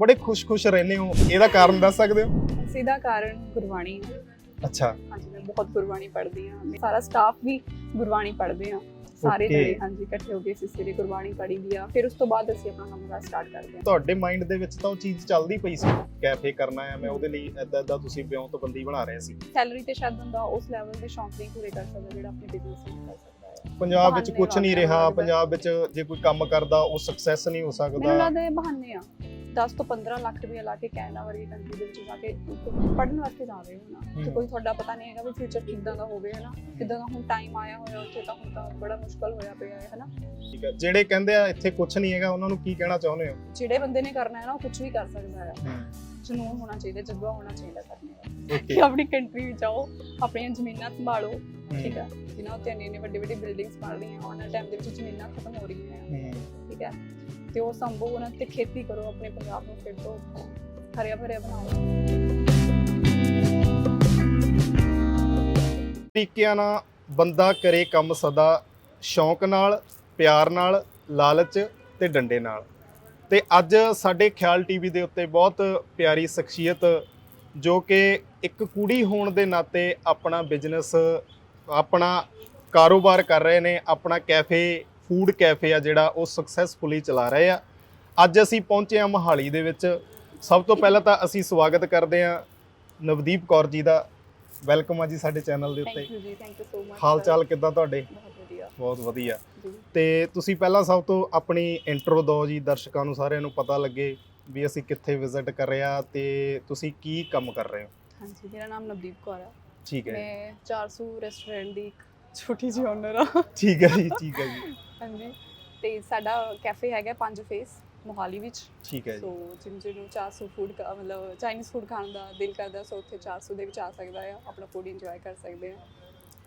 ਬੜੇ ਖੁਸ਼-ਖੁਸ਼ ਰਹਿੰਦੇ ਹੋ ਇਹਦਾ ਕਾਰਨ ਦੱਸ ਸਕਦੇ ਹੋ? ਸਿੱਧਾ ਕਾਰਨ ਗੁਰਬਾਣੀ ਹੈ। ਅੱਛਾ। ਹਾਂਜੀ ਮੈਂ ਬਹੁਤ ਗੁਰਬਾਣੀ ਪੜ੍ਹਦੀ ਹਾਂ। ਸਾਰਾ ਸਟਾਫ ਵੀ ਗੁਰਬਾਣੀ ਪੜ੍ਹਦੇ ਆ ਸਾਰੇ Okay. ਜਣੇ ਹਾਂਜੀ ਇਕੱਠੇ ਹੋ ਕੇ ਅਸੀਂ ਸਵੇਰੇ ਗੁਰਬਾਣੀ ਪੜ੍ਹੀ ਦੀ ਆ ਫਿਰ ਉਸ ਤੋਂ ਬਾਅਦ ਅਸੀਂ ਆਪਣਾ ਕੰਮ ਦਾ ਸਟਾਰਟ ਕਰਦੇ ਹਾਂ। ਤੁਹਾਡੇ ਮਾਈਂਡ ਦੇ ਵਿੱਚ ਤਾਂ ਉਹ ਚੀਜ਼ ਚੱਲਦੀ ਪਈ ਸੀ। ਕੈਫੇ ਕਰਨਾ ਹੈ ਮੈਂ ਉਹਦੇ ਲਈ ਐਦਾਂ ਐਦਾਂ ਤੁਸੀਂ ਵਿਉਂ ਤੋਂ ਬੰਦੀ ਬਣਾ ਰਹੇ ਸੀ। ਸੈਲਰੀ ਤੇ ਸ਼ਾਇਦ ਬੰਦਾ ਉਸ ਲੈਵਲ ਦੇ ਸ਼ੌਂਕ ਨਹੀਂ ਪੂਰੇ ਕਰ ਸਕਦਾ ਜਿਹੜਾ ਆਪਣੇ ਬਿਜ਼ਨਸ ਵਿੱਚ ਕਰ ਸਕਦਾ ਹੈ। ਪੰਜਾਬ ਵਿੱਚ ਬਹਾਨੇ ਕੁਝ ਨਹੀਂ ਰਿਹਾ ਪੰਜਾਬ ਵਿੱਚ ਜੇ ਕੋਈ ਕੰਮ ਕਰਦਾ ਉਹ ਸਕਸੈਸ ਨਹੀਂ ਹੋ ਮੈਨੂੰ ਸਕਦਾ ਲੱਗਦਾ ਇਹ ਬਹਾਨੇ ਆ। 10 ਤੋਂ 15 ਲੱਖ ਰੁਪਏ ਲਾ ਕੇ ਕੈਨੇਡਾ ਵਰਗੀ ਕੰਟਰੀ ਦੇ ਵਿੱਚ ਜਾ ਕੇ ਪੜਨ ਵਾਸਤੇ ਜਾ ਰਹੇ ਹੋ ਨਾ। ਤੇ। ਕੋਈ ਤੁਹਾਡਾ ਪਤਾ ਨਹੀਂ ਹੈਗਾ ਵੀ ਫਿਊਚਰ ਕਿੱਦਾਂ ਦਾ ਹੋਵੇ ਹਨਾ? ਕਿੱਦਾਂ ਦਾ ਹੁਣ ਟਾਈਮ ਆਇਆ ਹੋਇਆ ਉੱਥੇ ਤਾਂ ਹੁਣ ਤਾਂ ਬੜਾ ਮੁਸ਼ਕਲ ਹੋਇਆ ਪਿਆ ਹੈ ਹਨਾ? ਠੀਕ ਹੈ। ਜਿਹੜੇ ਕਹਿੰਦੇ ਆ ਇੱਥੇ ਕੁਝ ਨਹੀਂ ਹੈਗਾ ਉਹਨਾਂ ਨੂੰ ਕੀ ਕਹਿਣਾ ਚਾਹੁੰਦੇ ਹੋ? ਜਿਹੜੇ ਬੰਦੇ ਨੇ ਕਰਨਾ ਹੈ ਨਾ ਉਹ ਕੁਝ ਵੀ ਕਰ ਸਕਦਾ ਹੈ। ਜਨੂਨ ਹੋਣਾ ਚਾਹੀਦਾ ਜਜ਼ਬਾ ਹੋਣਾ ਚਾਹੀਦਾ ਕਰਨੇ ਦਾ। ਕਿ ਆਪਣੀ ਕੰਟਰੀ ਵਿੱਚ ਆਓ ਆਪਣੀਆਂ ਜ਼ਮੀਨਾਂ ਸੰਭਾਲੋ ਠੀਕ ਹੈ? ਜਿਨ੍ਹਾਂ ਉੱਤੇ ਇੰਨੇ ਵੱਡੇ ਵੱਡੇ ਬਿਲਡਿੰਗਸ ਬਣ ਰਹੀਆਂ ਵਾਲੇ ਟਾਈਮ ਦੇ ਵਿੱਚ ਜ਼ਮੀਨਾਂ ਖਤਮ ਹੋ ਰਹੀਆਂ। ਠੀਕ ਹੈ? ਤੇ ਉਹ ਸੰਭੋ ਉਹਨਾਂ ਤੇ ਖੇਤੀ ਕਰੋ ਆਪਣੇ ਪੰਜਾਬ ਨੂੰ ਫਿਰ ਤੋਂ ਹਰਿਆ ਭਰਿਆ ਬਣਾਓ। ਤਰੀਕਿਆਂ ਨਾਲ ਬੰਦਾ ਕਰੇ ਕੰਮ ਸਦਾ, ਸ਼ੌਂਕ ਨਾਲ, ਪਿਆਰ ਨਾਲ, ਲਾਲਚ ਤੇ ਡੰਡੇ ਨਾਲ। ਤੇ ਅੱਜ ਸਾਡੇ ਖਿਆਲ ਟੀਵੀ ਦੇ ਉੱਤੇ ਬਹੁਤ ਪਿਆਰੀ ਸ਼ਖਸੀਅਤ ਜੋ ਕਿ ਇੱਕ ਕੁੜੀ ਹੋਣ ਦੇ ਨਾਤੇ ਆਪਣਾ ਬਿਜ਼ਨਸ ਆਪਣਾ ਕਾਰੋਬਾਰ ਕਰ ਰਹੇ ਨੇ, ਆਪਣਾ ਕੈਫੇ ਫੂਡ ਕੈਫੇ ਆ ਜਿਹੜਾ ਉਹ ਸਕਸੈਸਫੁਲੀ ਚਲਾ ਰਹੇ ਆ। ਅੱਜ ਅਸੀਂ ਪਹੁੰਚੇ ਆ ਮਹਾਲੀ ਦੇ ਵਿੱਚ। ਸਭ ਤੋਂ ਪਹਿਲਾਂ ਤਾਂ ਅਸੀਂ ਸਵਾਗਤ ਕਰਦੇ ਆ ਨਵਦੀਪ ਕੌਰ ਜੀ ਦਾ। ਵੈਲਕਮ ਆ ਜੀ ਸਾਡੇ ਚੈਨਲ ਦੇ ਉੱਤੇ। ਥੈਂਕ ਯੂ ਜੀ ਥੈਂਕ ਯੂ ਸੋ ਮਚ ਹਾਲ ਚਾਲ ਕਿੱਦਾਂ ਤੁਹਾਡੇ? ਬਹੁਤ ਵਧੀਆ। ਬਹੁਤ ਵਧੀਆ। ਜੀ। ਤੇ ਤੁਸੀਂ ਪਹਿਲਾਂ ਸਭ ਤੋਂ ਆਪਣੀ ਇੰਟਰੋ ਦਿਓ ਜੀ ਦਰਸ਼ਕਾਂ ਨੂੰ ਸਾਰਿਆਂ ਨੂੰ ਪਤਾ ਲੱਗੇ ਵੀ ਅਸੀਂ ਕਿੱਥੇ ਵਿਜ਼ਿਟ ਕਰ ਰਹੇ ਆ ਤੇ ਤੁਸੀਂ ਕੀ ਕੰਮ ਕਰ ਰਹੇ ਹੋ? ਹਾਂਜੀ ਮੇਰਾ ਨਾਮ ਨਵਦੀਪ ਕੌਰ ਹੈ ਠੀਕ ਹੈ। ਮੈਂ 400 ਰੈਸਟੋਰੈਂਟ ਦੀ ਇੱਕ ਛੋਟੀ ਜਿਹੀ ਓਨਰ ਆ। ਠੀਕ ਹੈ ਜੀ ਠੀਕ ਹੈ ਜੀ। ਹਾਂਜੀ। ਤੇ ਸਾਡਾ ਕੈਫੇ ਹੈਗਾ ਪੰਜ ਫੇਸ ਮੋਹਾਲੀ ਵਿੱਚ। ਠੀਕ ਹੈ ਜੀ। ਸੋ ਜਿਨ ਜਿਹਨੂੰ 400 ਫੂਡ ਕਾ ਮਤਲਬ ਚਾਈਨੀਜ਼ ਫੂਡ ਖਾਣ ਦਾ ਦਿਲ ਕਰਦਾ ਸੋ ਉੱਥੇ 400 ਦੇ ਵਿੱਚ ਆ ਸਕਦਾ ਆ ਆਪਣਾ ਫੂਡ ਇੰਜੋਏ ਕਰ ਸਕਦੇ ਆ।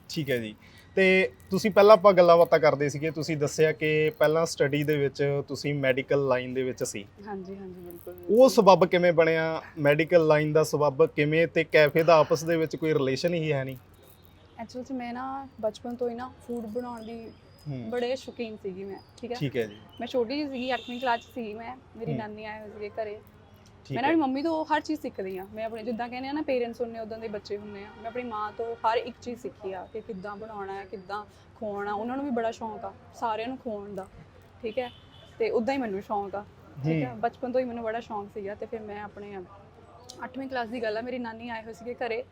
ਠੀਕ ਹੈ ਜੀ। ਤੇ ਤੁਸੀਂ ਪਹਿਲਾਂ ਆਪਾਂ ਗੱਲਾਂ ਬਾਤਾਂ ਕਰਦੇ ਸੀਗੇ ਤੁਸੀਂ ਦੱਸਿਆ ਕਿ ਪਹਿਲਾਂ ਸਟੱਡੀ ਦੇ ਵਿੱਚ ਤੁਸੀਂ ਮੈਡੀਕਲ ਲਾਈਨ ਦੇ ਵਿੱਚ ਸੀ। ਹਾਂਜੀ ਹਾਂਜੀ ਬਿਲਕੁਲ। ਉਹ ਸਬਬ ਕਿਵੇਂ ਬਣਿਆ? ਮੈਡੀਕਲ ਲਾਈਨ ਦਾ ਸਬਬ ਕਿਵੇਂ ਤੇ ਕੈਫੇ ਦਾ ਆਪਸ ਦੇ ਵਿੱਚ ਕੋਈ ਰਿਲੇਸ਼ਨ ਹੀ ਹੈ ਨਹੀਂ? ਐਕਚੁਅਲ ਚ ਮੈਂ ਨਾ ਬਚਪਨ ਤੋਂ ਹੀ ਨਾ ਫੂਡ ਬਣਾਉਣ ਦੀ ਬੜੇ ਸ਼ੌਕੀਨ ਸੀਗੀ ਮੈਂ ਠੀਕ ਹੈ? ਠੀਕ ਹੈ ਜੀ। ਮੈਂ ਛੋਟੀ ਜਿਹੀ ਸੀਗੀ 8ਵੀਂ ਕਲਾਸ ਚ ਸੀ ਮੈਂ ਮੇਰੀ। ਨਾਨੀ ਆਏ ਹੋਏ ਸੀਗੇ ਘਰੇ। ਮੈਂ ਨਾ ਆਪਣੀ ਮੰਮੀ ਤੋਂ ਹਰ ਚੀਜ਼ ਸਿੱਖਦੀ ਆ ਮੈਂ ਆਪਣੇ ਜਿੱਦਾਂ ਕਹਿੰਦੇ ਆ ਨਾ ਪੇਰੈਂਟਸ ਹੁੰਨੇ ਉਦਾਂ ਦੇ ਬੱਚੇ ਹੁੰਨੇ ਆ। ਮੈਂ ਆਪਣੀ ਮਾਂ ਤੋਂ ਹਰ ਇੱਕ ਚੀਜ਼ ਸਿੱਖੀ ਆ ਕਿ ਕਿੱਦਾਂ ਬਣਾਉਣਾ ਹੈ ਕਿੱਦਾਂ ਖਵਾਉਣਾ ਉਹਨਾਂ ਨੂੰ ਵੀ ਬੜਾ ਸ਼ੌਂਕ ਆ ਸਾਰਿਆਂ ਨੂੰ ਖਵਾਉਣ ਦਾ ਠੀਕ ਹੈ? ਤੇ ਉਦਾਂ ਹੀ ਮੈਨੂੰ ਸ਼ੌਂਕ ਆ ਠੀਕ ਹੈ? ਹੂੰ, ਬਚਪਨ ਤੋਂ ਹੀ ਮੈਨੂੰ ਬੜਾ ਸ਼ੌਂਕ ਸੀਗਾ ਤੇ ਫਿਰ ਮੈਂ ਆਪਣੇ 8ਵੀਂ ਕਲਾਸ ਦੀ ਗੱਲ ਆ ਮੇਰੀ ਨਾਨੀ ਆਏ ਹੋਏ ਸੀਗੇ ਘਰੇ।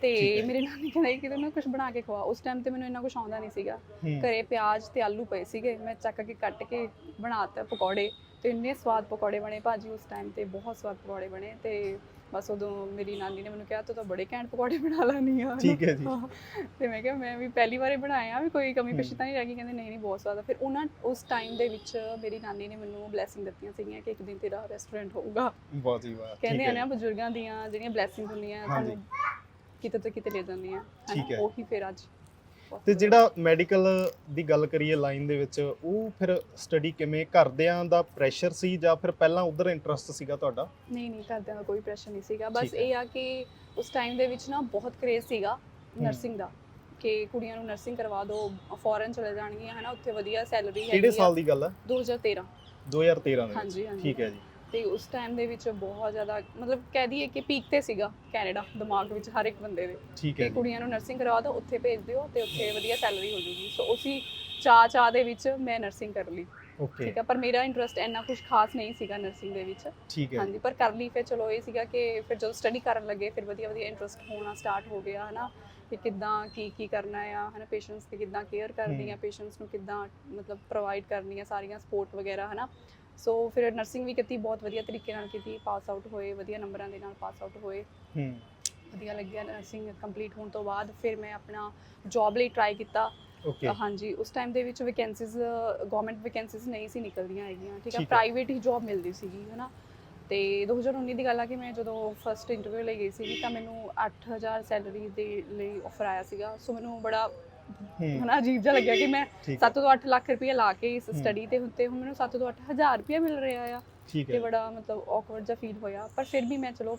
ਤੇ। ਮੇਰੀ ਨਾਨੀ ਕਹਿੰਦੀ ਕਿ ਤੈਨੂੰ ਕੁਝ ਬਣਾ ਕੇ ਖਵਾ। ਉਸ ਟਾਈਮ ਤੇ ਮੈਨੂੰ ਇੰਨਾ ਕੁਝ ਆਉਂਦਾ ਨਹੀਂ ਸੀਗਾ। ਘਰੇ ਪਿਆਜ਼ ਤੇ ਆਲੂ ਪਏ ਸੀਗੇ। ਮੈਂ ਚੱਕ ਕੇ ਕੱਟ ਕੇ ਬਣਾਤਾ ਪਕੌੜੇ। ਤੇ ਇੰਨੇ ਸਵਾਦ ਪਕੌੜੇ ਬਣੇ ਭਾਜੀ ਉਸ ਟਾਈਮ ਤੇ। ਬਹੁਤ ਸਵਾਦ ਪਕੌੜੇ ਬਣੇ ਤੇ ਬਸ ਉਦੋਂ ਮੇਰੀ ਨਾਨੀ ਨੇ ਮੈਨੂੰ ਕਿਹਾ ਤੂੰ ਤਾਂ ਬੜੇ ਘੈਂਟ ਪਕੌੜੇ ਬਣਾ ਲੈਣੀ ਆ ਠੀਕ ਹੈ ਜੀ। ਤੇ ਮੈਂ ਕਿਹਾ ਮੈਂ ਵੀ ਪਹਿਲੀ ਵਾਰੀ ਬਣਾਇਆ ਵੀ ਕੋਈ ਕਮੀ। ਪੇਸ਼ੀ ਤਾਂ ਨਹੀਂ ਰਹਿ ਗਈ। ਕਹਿੰਦੇ ਨਹੀਂ ਨਹੀਂ ਬਹੁਤ ਸਵਾਦ ਆ। ਫਿਰ ਉਹਨਾਂ ਉਸ ਟਾਈਮ ਦੇ ਵਿੱਚ ਮੇਰੀ ਨਾਨੀ ਨੇ ਮੈਨੂੰ ਬਲੇਸਿੰਗ ਦਿੱਤੀਆਂ ਸੀਗੀਆਂ ਕਿ ਇੱਕ ਦਿਨ ਤੇਰਾ ਰੈਸਟੋਰੈਂਟ ਹੋਊਗਾ। ਬਹੁਤ ਹੀ ਵਾਹ ਕਹਿੰਦੇ ਆ ਨਾ ਬਜ਼ੁਰਗਾਂ ਦੀਆਂ ਜਿਹੜੀਆਂ ਬਲੇਸਿੰਗਸ ਹੁੰਦੀਆਂ। ਤੁਹਾਨੂੰ ਕਿਤੇ ਤੋਂ ਕਿਤੇ ਲੈ ਜਾਂਦੀਆਂ ਹਨਾ? ਠੀਕ ਹੈ। ਉਹੀ ਫਿਰ ਅੱਜ ਤੇ ਜਿਹੜਾ ਮੈਡੀਕਲ ਦੀ ਗੱਲ ਕਰੀਏ ਲਾਈਨ ਦੇ ਵਿੱਚ ਉਹ ਫਿਰ ਸਟੱਡੀ ਕਿਵੇਂ? ਘਰਦਿਆਂ ਦਾ ਪ੍ਰੈਸ਼ਰ ਸੀ ਜਾਂ ਫਿਰ ਪਹਿਲਾਂ ਉਧਰ ਇੰਟਰਸਟ ਸੀਗਾ ਤੁਹਾਡਾ? ਨਹੀਂ ਨਹੀਂ ਘਰਦਿਆਂ ਦਾ ਕੋਈ ਪ੍ਰੈਸ਼ਰ ਨਹੀਂ ਸੀਗਾ। ਬਸ ਠੀਕ ਹੈ। ਇਹ ਆ ਕਿ ਉਸ ਟਾਈਮ ਦੇ ਵਿੱਚ ਨਾ ਬਹੁਤ ਕ੍ਰੇਜ਼ ਸੀਗਾ ਨਰਸਿੰਗ ਦਾ ਕਿ ਕੁੜੀਆਂ ਨੂੰ ਨਰਸਿੰਗ ਕਰਵਾ ਦਿਓ ਫੋਰਨ ਚਲੇ ਜਾਣਗੀਆਂ ਹਨਾ? ਉੱਥੇ ਵਧੀਆ ਸੈਲਰੀ ਹੈਗੀ ਕਿਹੜੇ ਆ। ਸਾਲ ਦੀ ਗੱਲ ਹੈ? 2013 2013 ਦੇ ਵਿੱਚ। ਹਾਂਜੀ ਹਾਂਜੀ। ਠੀਕ ਹੈ ਜੀ। ਤੇ ਉਸ ਟਾਈਮ ਦੇ ਵਿੱਚ ਬਹੁਤ ਜ਼ਿਆਦਾ ਮਤਲਬ ਕਹਿ ਦਈਏ ਕਿ ਪੀਕ ਤੇ ਸੀਗਾ ਕੈਨੇਡਾ ਦਿਮਾਗ ਵਿੱਚ ਹਰ ਇੱਕ ਬੰਦੇ ਦੇ। ਠੀਕ ਕਿ ਹੈ ਕੁੜੀਆਂ ਨੂੰ ਨਰਸਿੰਗ ਕਰਵਾ ਦਿਓ ਉੱਥੇ ਭੇਜ ਦਿਓ ਤੇ ਉੱਥੇ ਵਧੀਆ ਸੈਲਰੀ ਹੋ ਜੂਗੀ। ਸੋ ਉਸੇ ਚਾਹ ਚਾਹ ਦੇ ਵਿੱਚ ਮੈਂ ਨਰਸਿੰਗ ਕਰ ਲਈ। ਓਕੇ ਠੀਕ ਹੈ ਪਰ ਮੇਰਾ ਇੰਟਰਸਟ ਇੰਨਾ ਕੁਝ ਖਾਸ ਨਹੀਂ ਸੀਗਾ ਨਰਸਿੰਗ ਦੇ ਵਿੱਚ। ਠੀਕ ਹੈ। ਹਾਂਜੀ ਪਰ ਕਰ ਲਈ ਫਿਰ ਚਲੋ ਇਹ ਸੀਗਾ ਕਿ ਫਿਰ ਜਦੋਂ ਸਟੱਡੀ ਕਰਨ ਲੱਗੇ ਫਿਰ ਵਧੀਆ ਵਧੀਆ ਇੰਟਰਸਟ ਹੋਣਾ ਸਟਾਰਟ ਹੋ ਗਿਆ ਹਨਾ ਕਿ ਕਿੱਦਾਂ ਕੀ ਕੀ ਕਰਨਾ ਆ ਹਨਾ ਪੇਸ਼ੈਂਟਸ ਦੀ ਕਿੱਦਾਂ ਕੇਅਰ ਕਰਨੀ ਆ। ਪੇਸ਼ੈਂਟਸ ਨੂੰ ਕਿੱਦਾਂ ਮਤਲਬ ਪ੍ਰੋਵਾਈਡ ਕਰਨੀ ਆ ਸਾਰੀਆਂ ਸਪੋਰਟ ਵਗੈਰਾ ਹਨਾ। ਸੋ ਫਿਰ ਨਰਸਿੰਗ ਵੀ ਕੀਤੀ ਬਹੁਤ ਵਧੀਆ ਤਰੀਕੇ ਨਾਲ ਕੀਤੀ ਪਾਸ ਆਊਟ ਹੋਏ ਵਧੀਆ ਨੰਬਰਾਂ ਦੇ ਨਾਲ ਪਾਸ ਆਊਟ ਹੋਏ। ਹੂੰ। ਵਧੀਆ ਲੱਗਿਆ ਨਰਸਿੰਗ ਕੰਪਲੀਟ ਹੋਣ ਤੋਂ ਬਾਅਦ ਫਿਰ ਮੈਂ ਆਪਣਾ ਜੌਬ ਲਈ ਟਰਾਈ ਕੀਤਾ। ਓਕੇ ਹਾਂਜੀ ਉਸ ਟਾਈਮ ਦੇ ਵਿੱਚ ਵੈਕੈਂਸੀਜ਼ ਗਵਰਨਮੈਂਟ ਵੈਕੈਂਸੀਜ਼ ਨਹੀਂ ਸੀ ਨਿਕਲਦੀਆਂ ਹੈਗੀਆਂ ਠੀਕ ਹੈ। ਪ੍ਰਾਈਵੇਟ ਹੀ। ਜੌਬ ਮਿਲਦੀ ਸੀਗੀ ਹਨਾ? ਤੇ 2019 ਦੀ ਗੱਲ ਆ ਕਿ ਮੈਂ ਜਦੋਂ ਫਰਸਟ ਇੰਟਰਵਿਊ ਲਈ ਗਈ ਸੀ ਤਾਂ ਮੈਨੂੰ 8000 ਸੈਲਰੀ ਦੇ ਲਈ ਆਫਰ ਆਇਆ ਸੀਗਾ। ਸੋ ਮੈਨੂੰ ਬੜਾ ਹਨਾ ਅਜੀਬ ਜਿਹਾ ਲੱਗਿਆ ਕਿ ਮੈਂ ਠੀਕ 7 ਤੋਂ 8 ਲੱਖ ਰੁਪਏ ਲਾ ਕੇ ਇਸ। ਸਟੱਡੀ ਤੇ ਉੱਤੇ ਹੁਣ ਮੈਨੂੰ 7 ਤੋਂ 8000 ਰੁਪਏ ਮਿਲ ਰਿਹਾ ਆ ਤੇ ਬੜਾ ਮਤਲਬ ਔਕਵਰਡ ਜਿਹਾ ਫੀਲ ਹੋਇਆ ਪਰ ਫਿਰ ਵੀ ਮੈਂ ਚਲੋ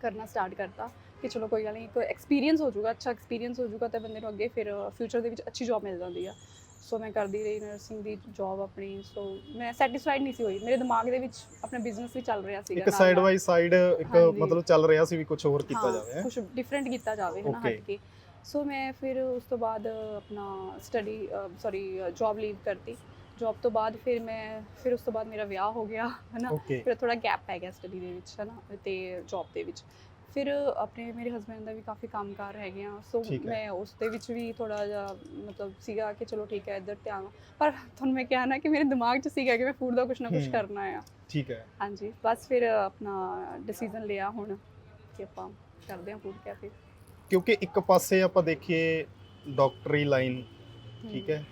ਕਰਨਾ ਸਟਾਰਟ ਕਰਤਾ ਕਿ ਚਲੋ ਕੋਈ ਗੱਲ ਨਹੀਂ ਕੋਈ ਐਕਸਪੀਰੀਅੰਸ ਹੋ ਜਾਊਗਾ ਅੱਛਾ ਐਕਸਪੀਰੀਅੰਸ ਹੋ ਜਾਊਗਾ ਤਾਂ ਬੰਦੇ ਨੂੰ ਅੱਗੇ ਫਿਰ ਫਿਊਚਰ ਦੇ ਵਿੱਚ ਅੱਛੀ ਜੌਬ ਮਿਲ ਜਾਂਦੀ ਆ ਸੋ ਮੈਂ ਕਰਦੀ ਰਹੀ ਨਰਸਿੰਗ ਦੀ ਜੌਬ ਆਪਣੀ ਸੋ ਮੈਂ ਸੈਟੀਸਫਾਈਡ ਨਹੀਂ ਸੀ ਹੋਈ ਮੇਰੇ ਦਿਮਾਗ ਦੇ ਵਿੱਚ ਆਪਣਾ ਬਿਜ਼ਨਸ ਵੀ ਚੱਲ ਰਿਹਾ ਸੀਗਾ ਇੱਕ ਸਾਈਡ ਬਾਈ ਸਾਈਡ ਇੱਕ। ਮਤਲਬ ਚੱਲ ਰਿਹਾ ਸੀ ਵੀ ਕੁਝ ਹੋਰ ਕੀਤਾ ਜਾਵੇ? ਕੁਝ ਡਿਫਰੈਂਟ ਕੀਤਾ ਜਾਵੇ ਹਨਾ. ਹਟ ਕੇ ਸੋ ਮੈਂ ਫਿਰ ਉਸ ਤੋਂ ਬਾਅਦ ਆਪਣਾ ਸਟੱਡੀ ਸੌਰੀ ਜੌਬ ਲੀਵ ਕਰਤੀ ਜੌਬ ਤੋਂ ਬਾਅਦ ਫਿਰ ਮੈਂ ਫਿਰ ਉਸ ਤੋਂ ਬਾਅਦ ਮੇਰਾ ਵਿਆਹ ਹੋ ਗਿਆ ਹਨਾ ਫਿਰ ਥੋੜਾ ਗੈਪ ਪੈ ਗਿਆ ਸਟੱਡੀ ਦੇ ਵਿੱਚ ਹਨਾ ਤੇ ਜੌਬ ਦੇ ਵਿੱਚ ਫਿਰ ਆਪਣੇ ਮੇਰੇ ਹਸਬੰਡ ਦਾ ਵੀ ਕਾਫੀ ਕੰਮਕਾਰ ਹੈਗੇ ਆ ਸੋ। ਮੈਂ ਉਸ ਦੇ ਵਿੱਚ ਵੀ ਥੋੜਾ ਜਿਹਾ ਮਤਲਬ ਸੀਗਾ ਕਿ ਚਲੋ ਠੀਕ ਹੈ ਇੱਧਰ ਧਿਆਨ ਪਰ ਤੁਹਾਨੂੰ ਮੈਂ ਕਿਹਾ ਨਾ ਕਿ ਮੇਰੇ ਦਿਮਾਗ 'ਚ ਸੀਗਾ ਕਿ ਮੈਂ ਫੂਡ ਦਾ ਕੁਝ ਨਾ ਕੁਝ। ਕਰਨਾ ਆ ਠੀਕ ਹੈ ਹਾਂਜੀ ਬਸ ਫਿਰ ਆਪਣਾ ਡਿਸੀਜਨ ਲਿਆ ਹੁਣ ਕਿ ਆਪਾਂ ਕਰਦੇ ਹਾਂ ਫੂਡ ਕੈਫੇ ਕਿਉਂਕਿ ਇੱਕ ਪਾਸੇ ਆਪਾਂ ਦੇਖੀਏ ਡਾਕਟਰੀ ਲਾਈਨ ਠੀਕ ਹੈ।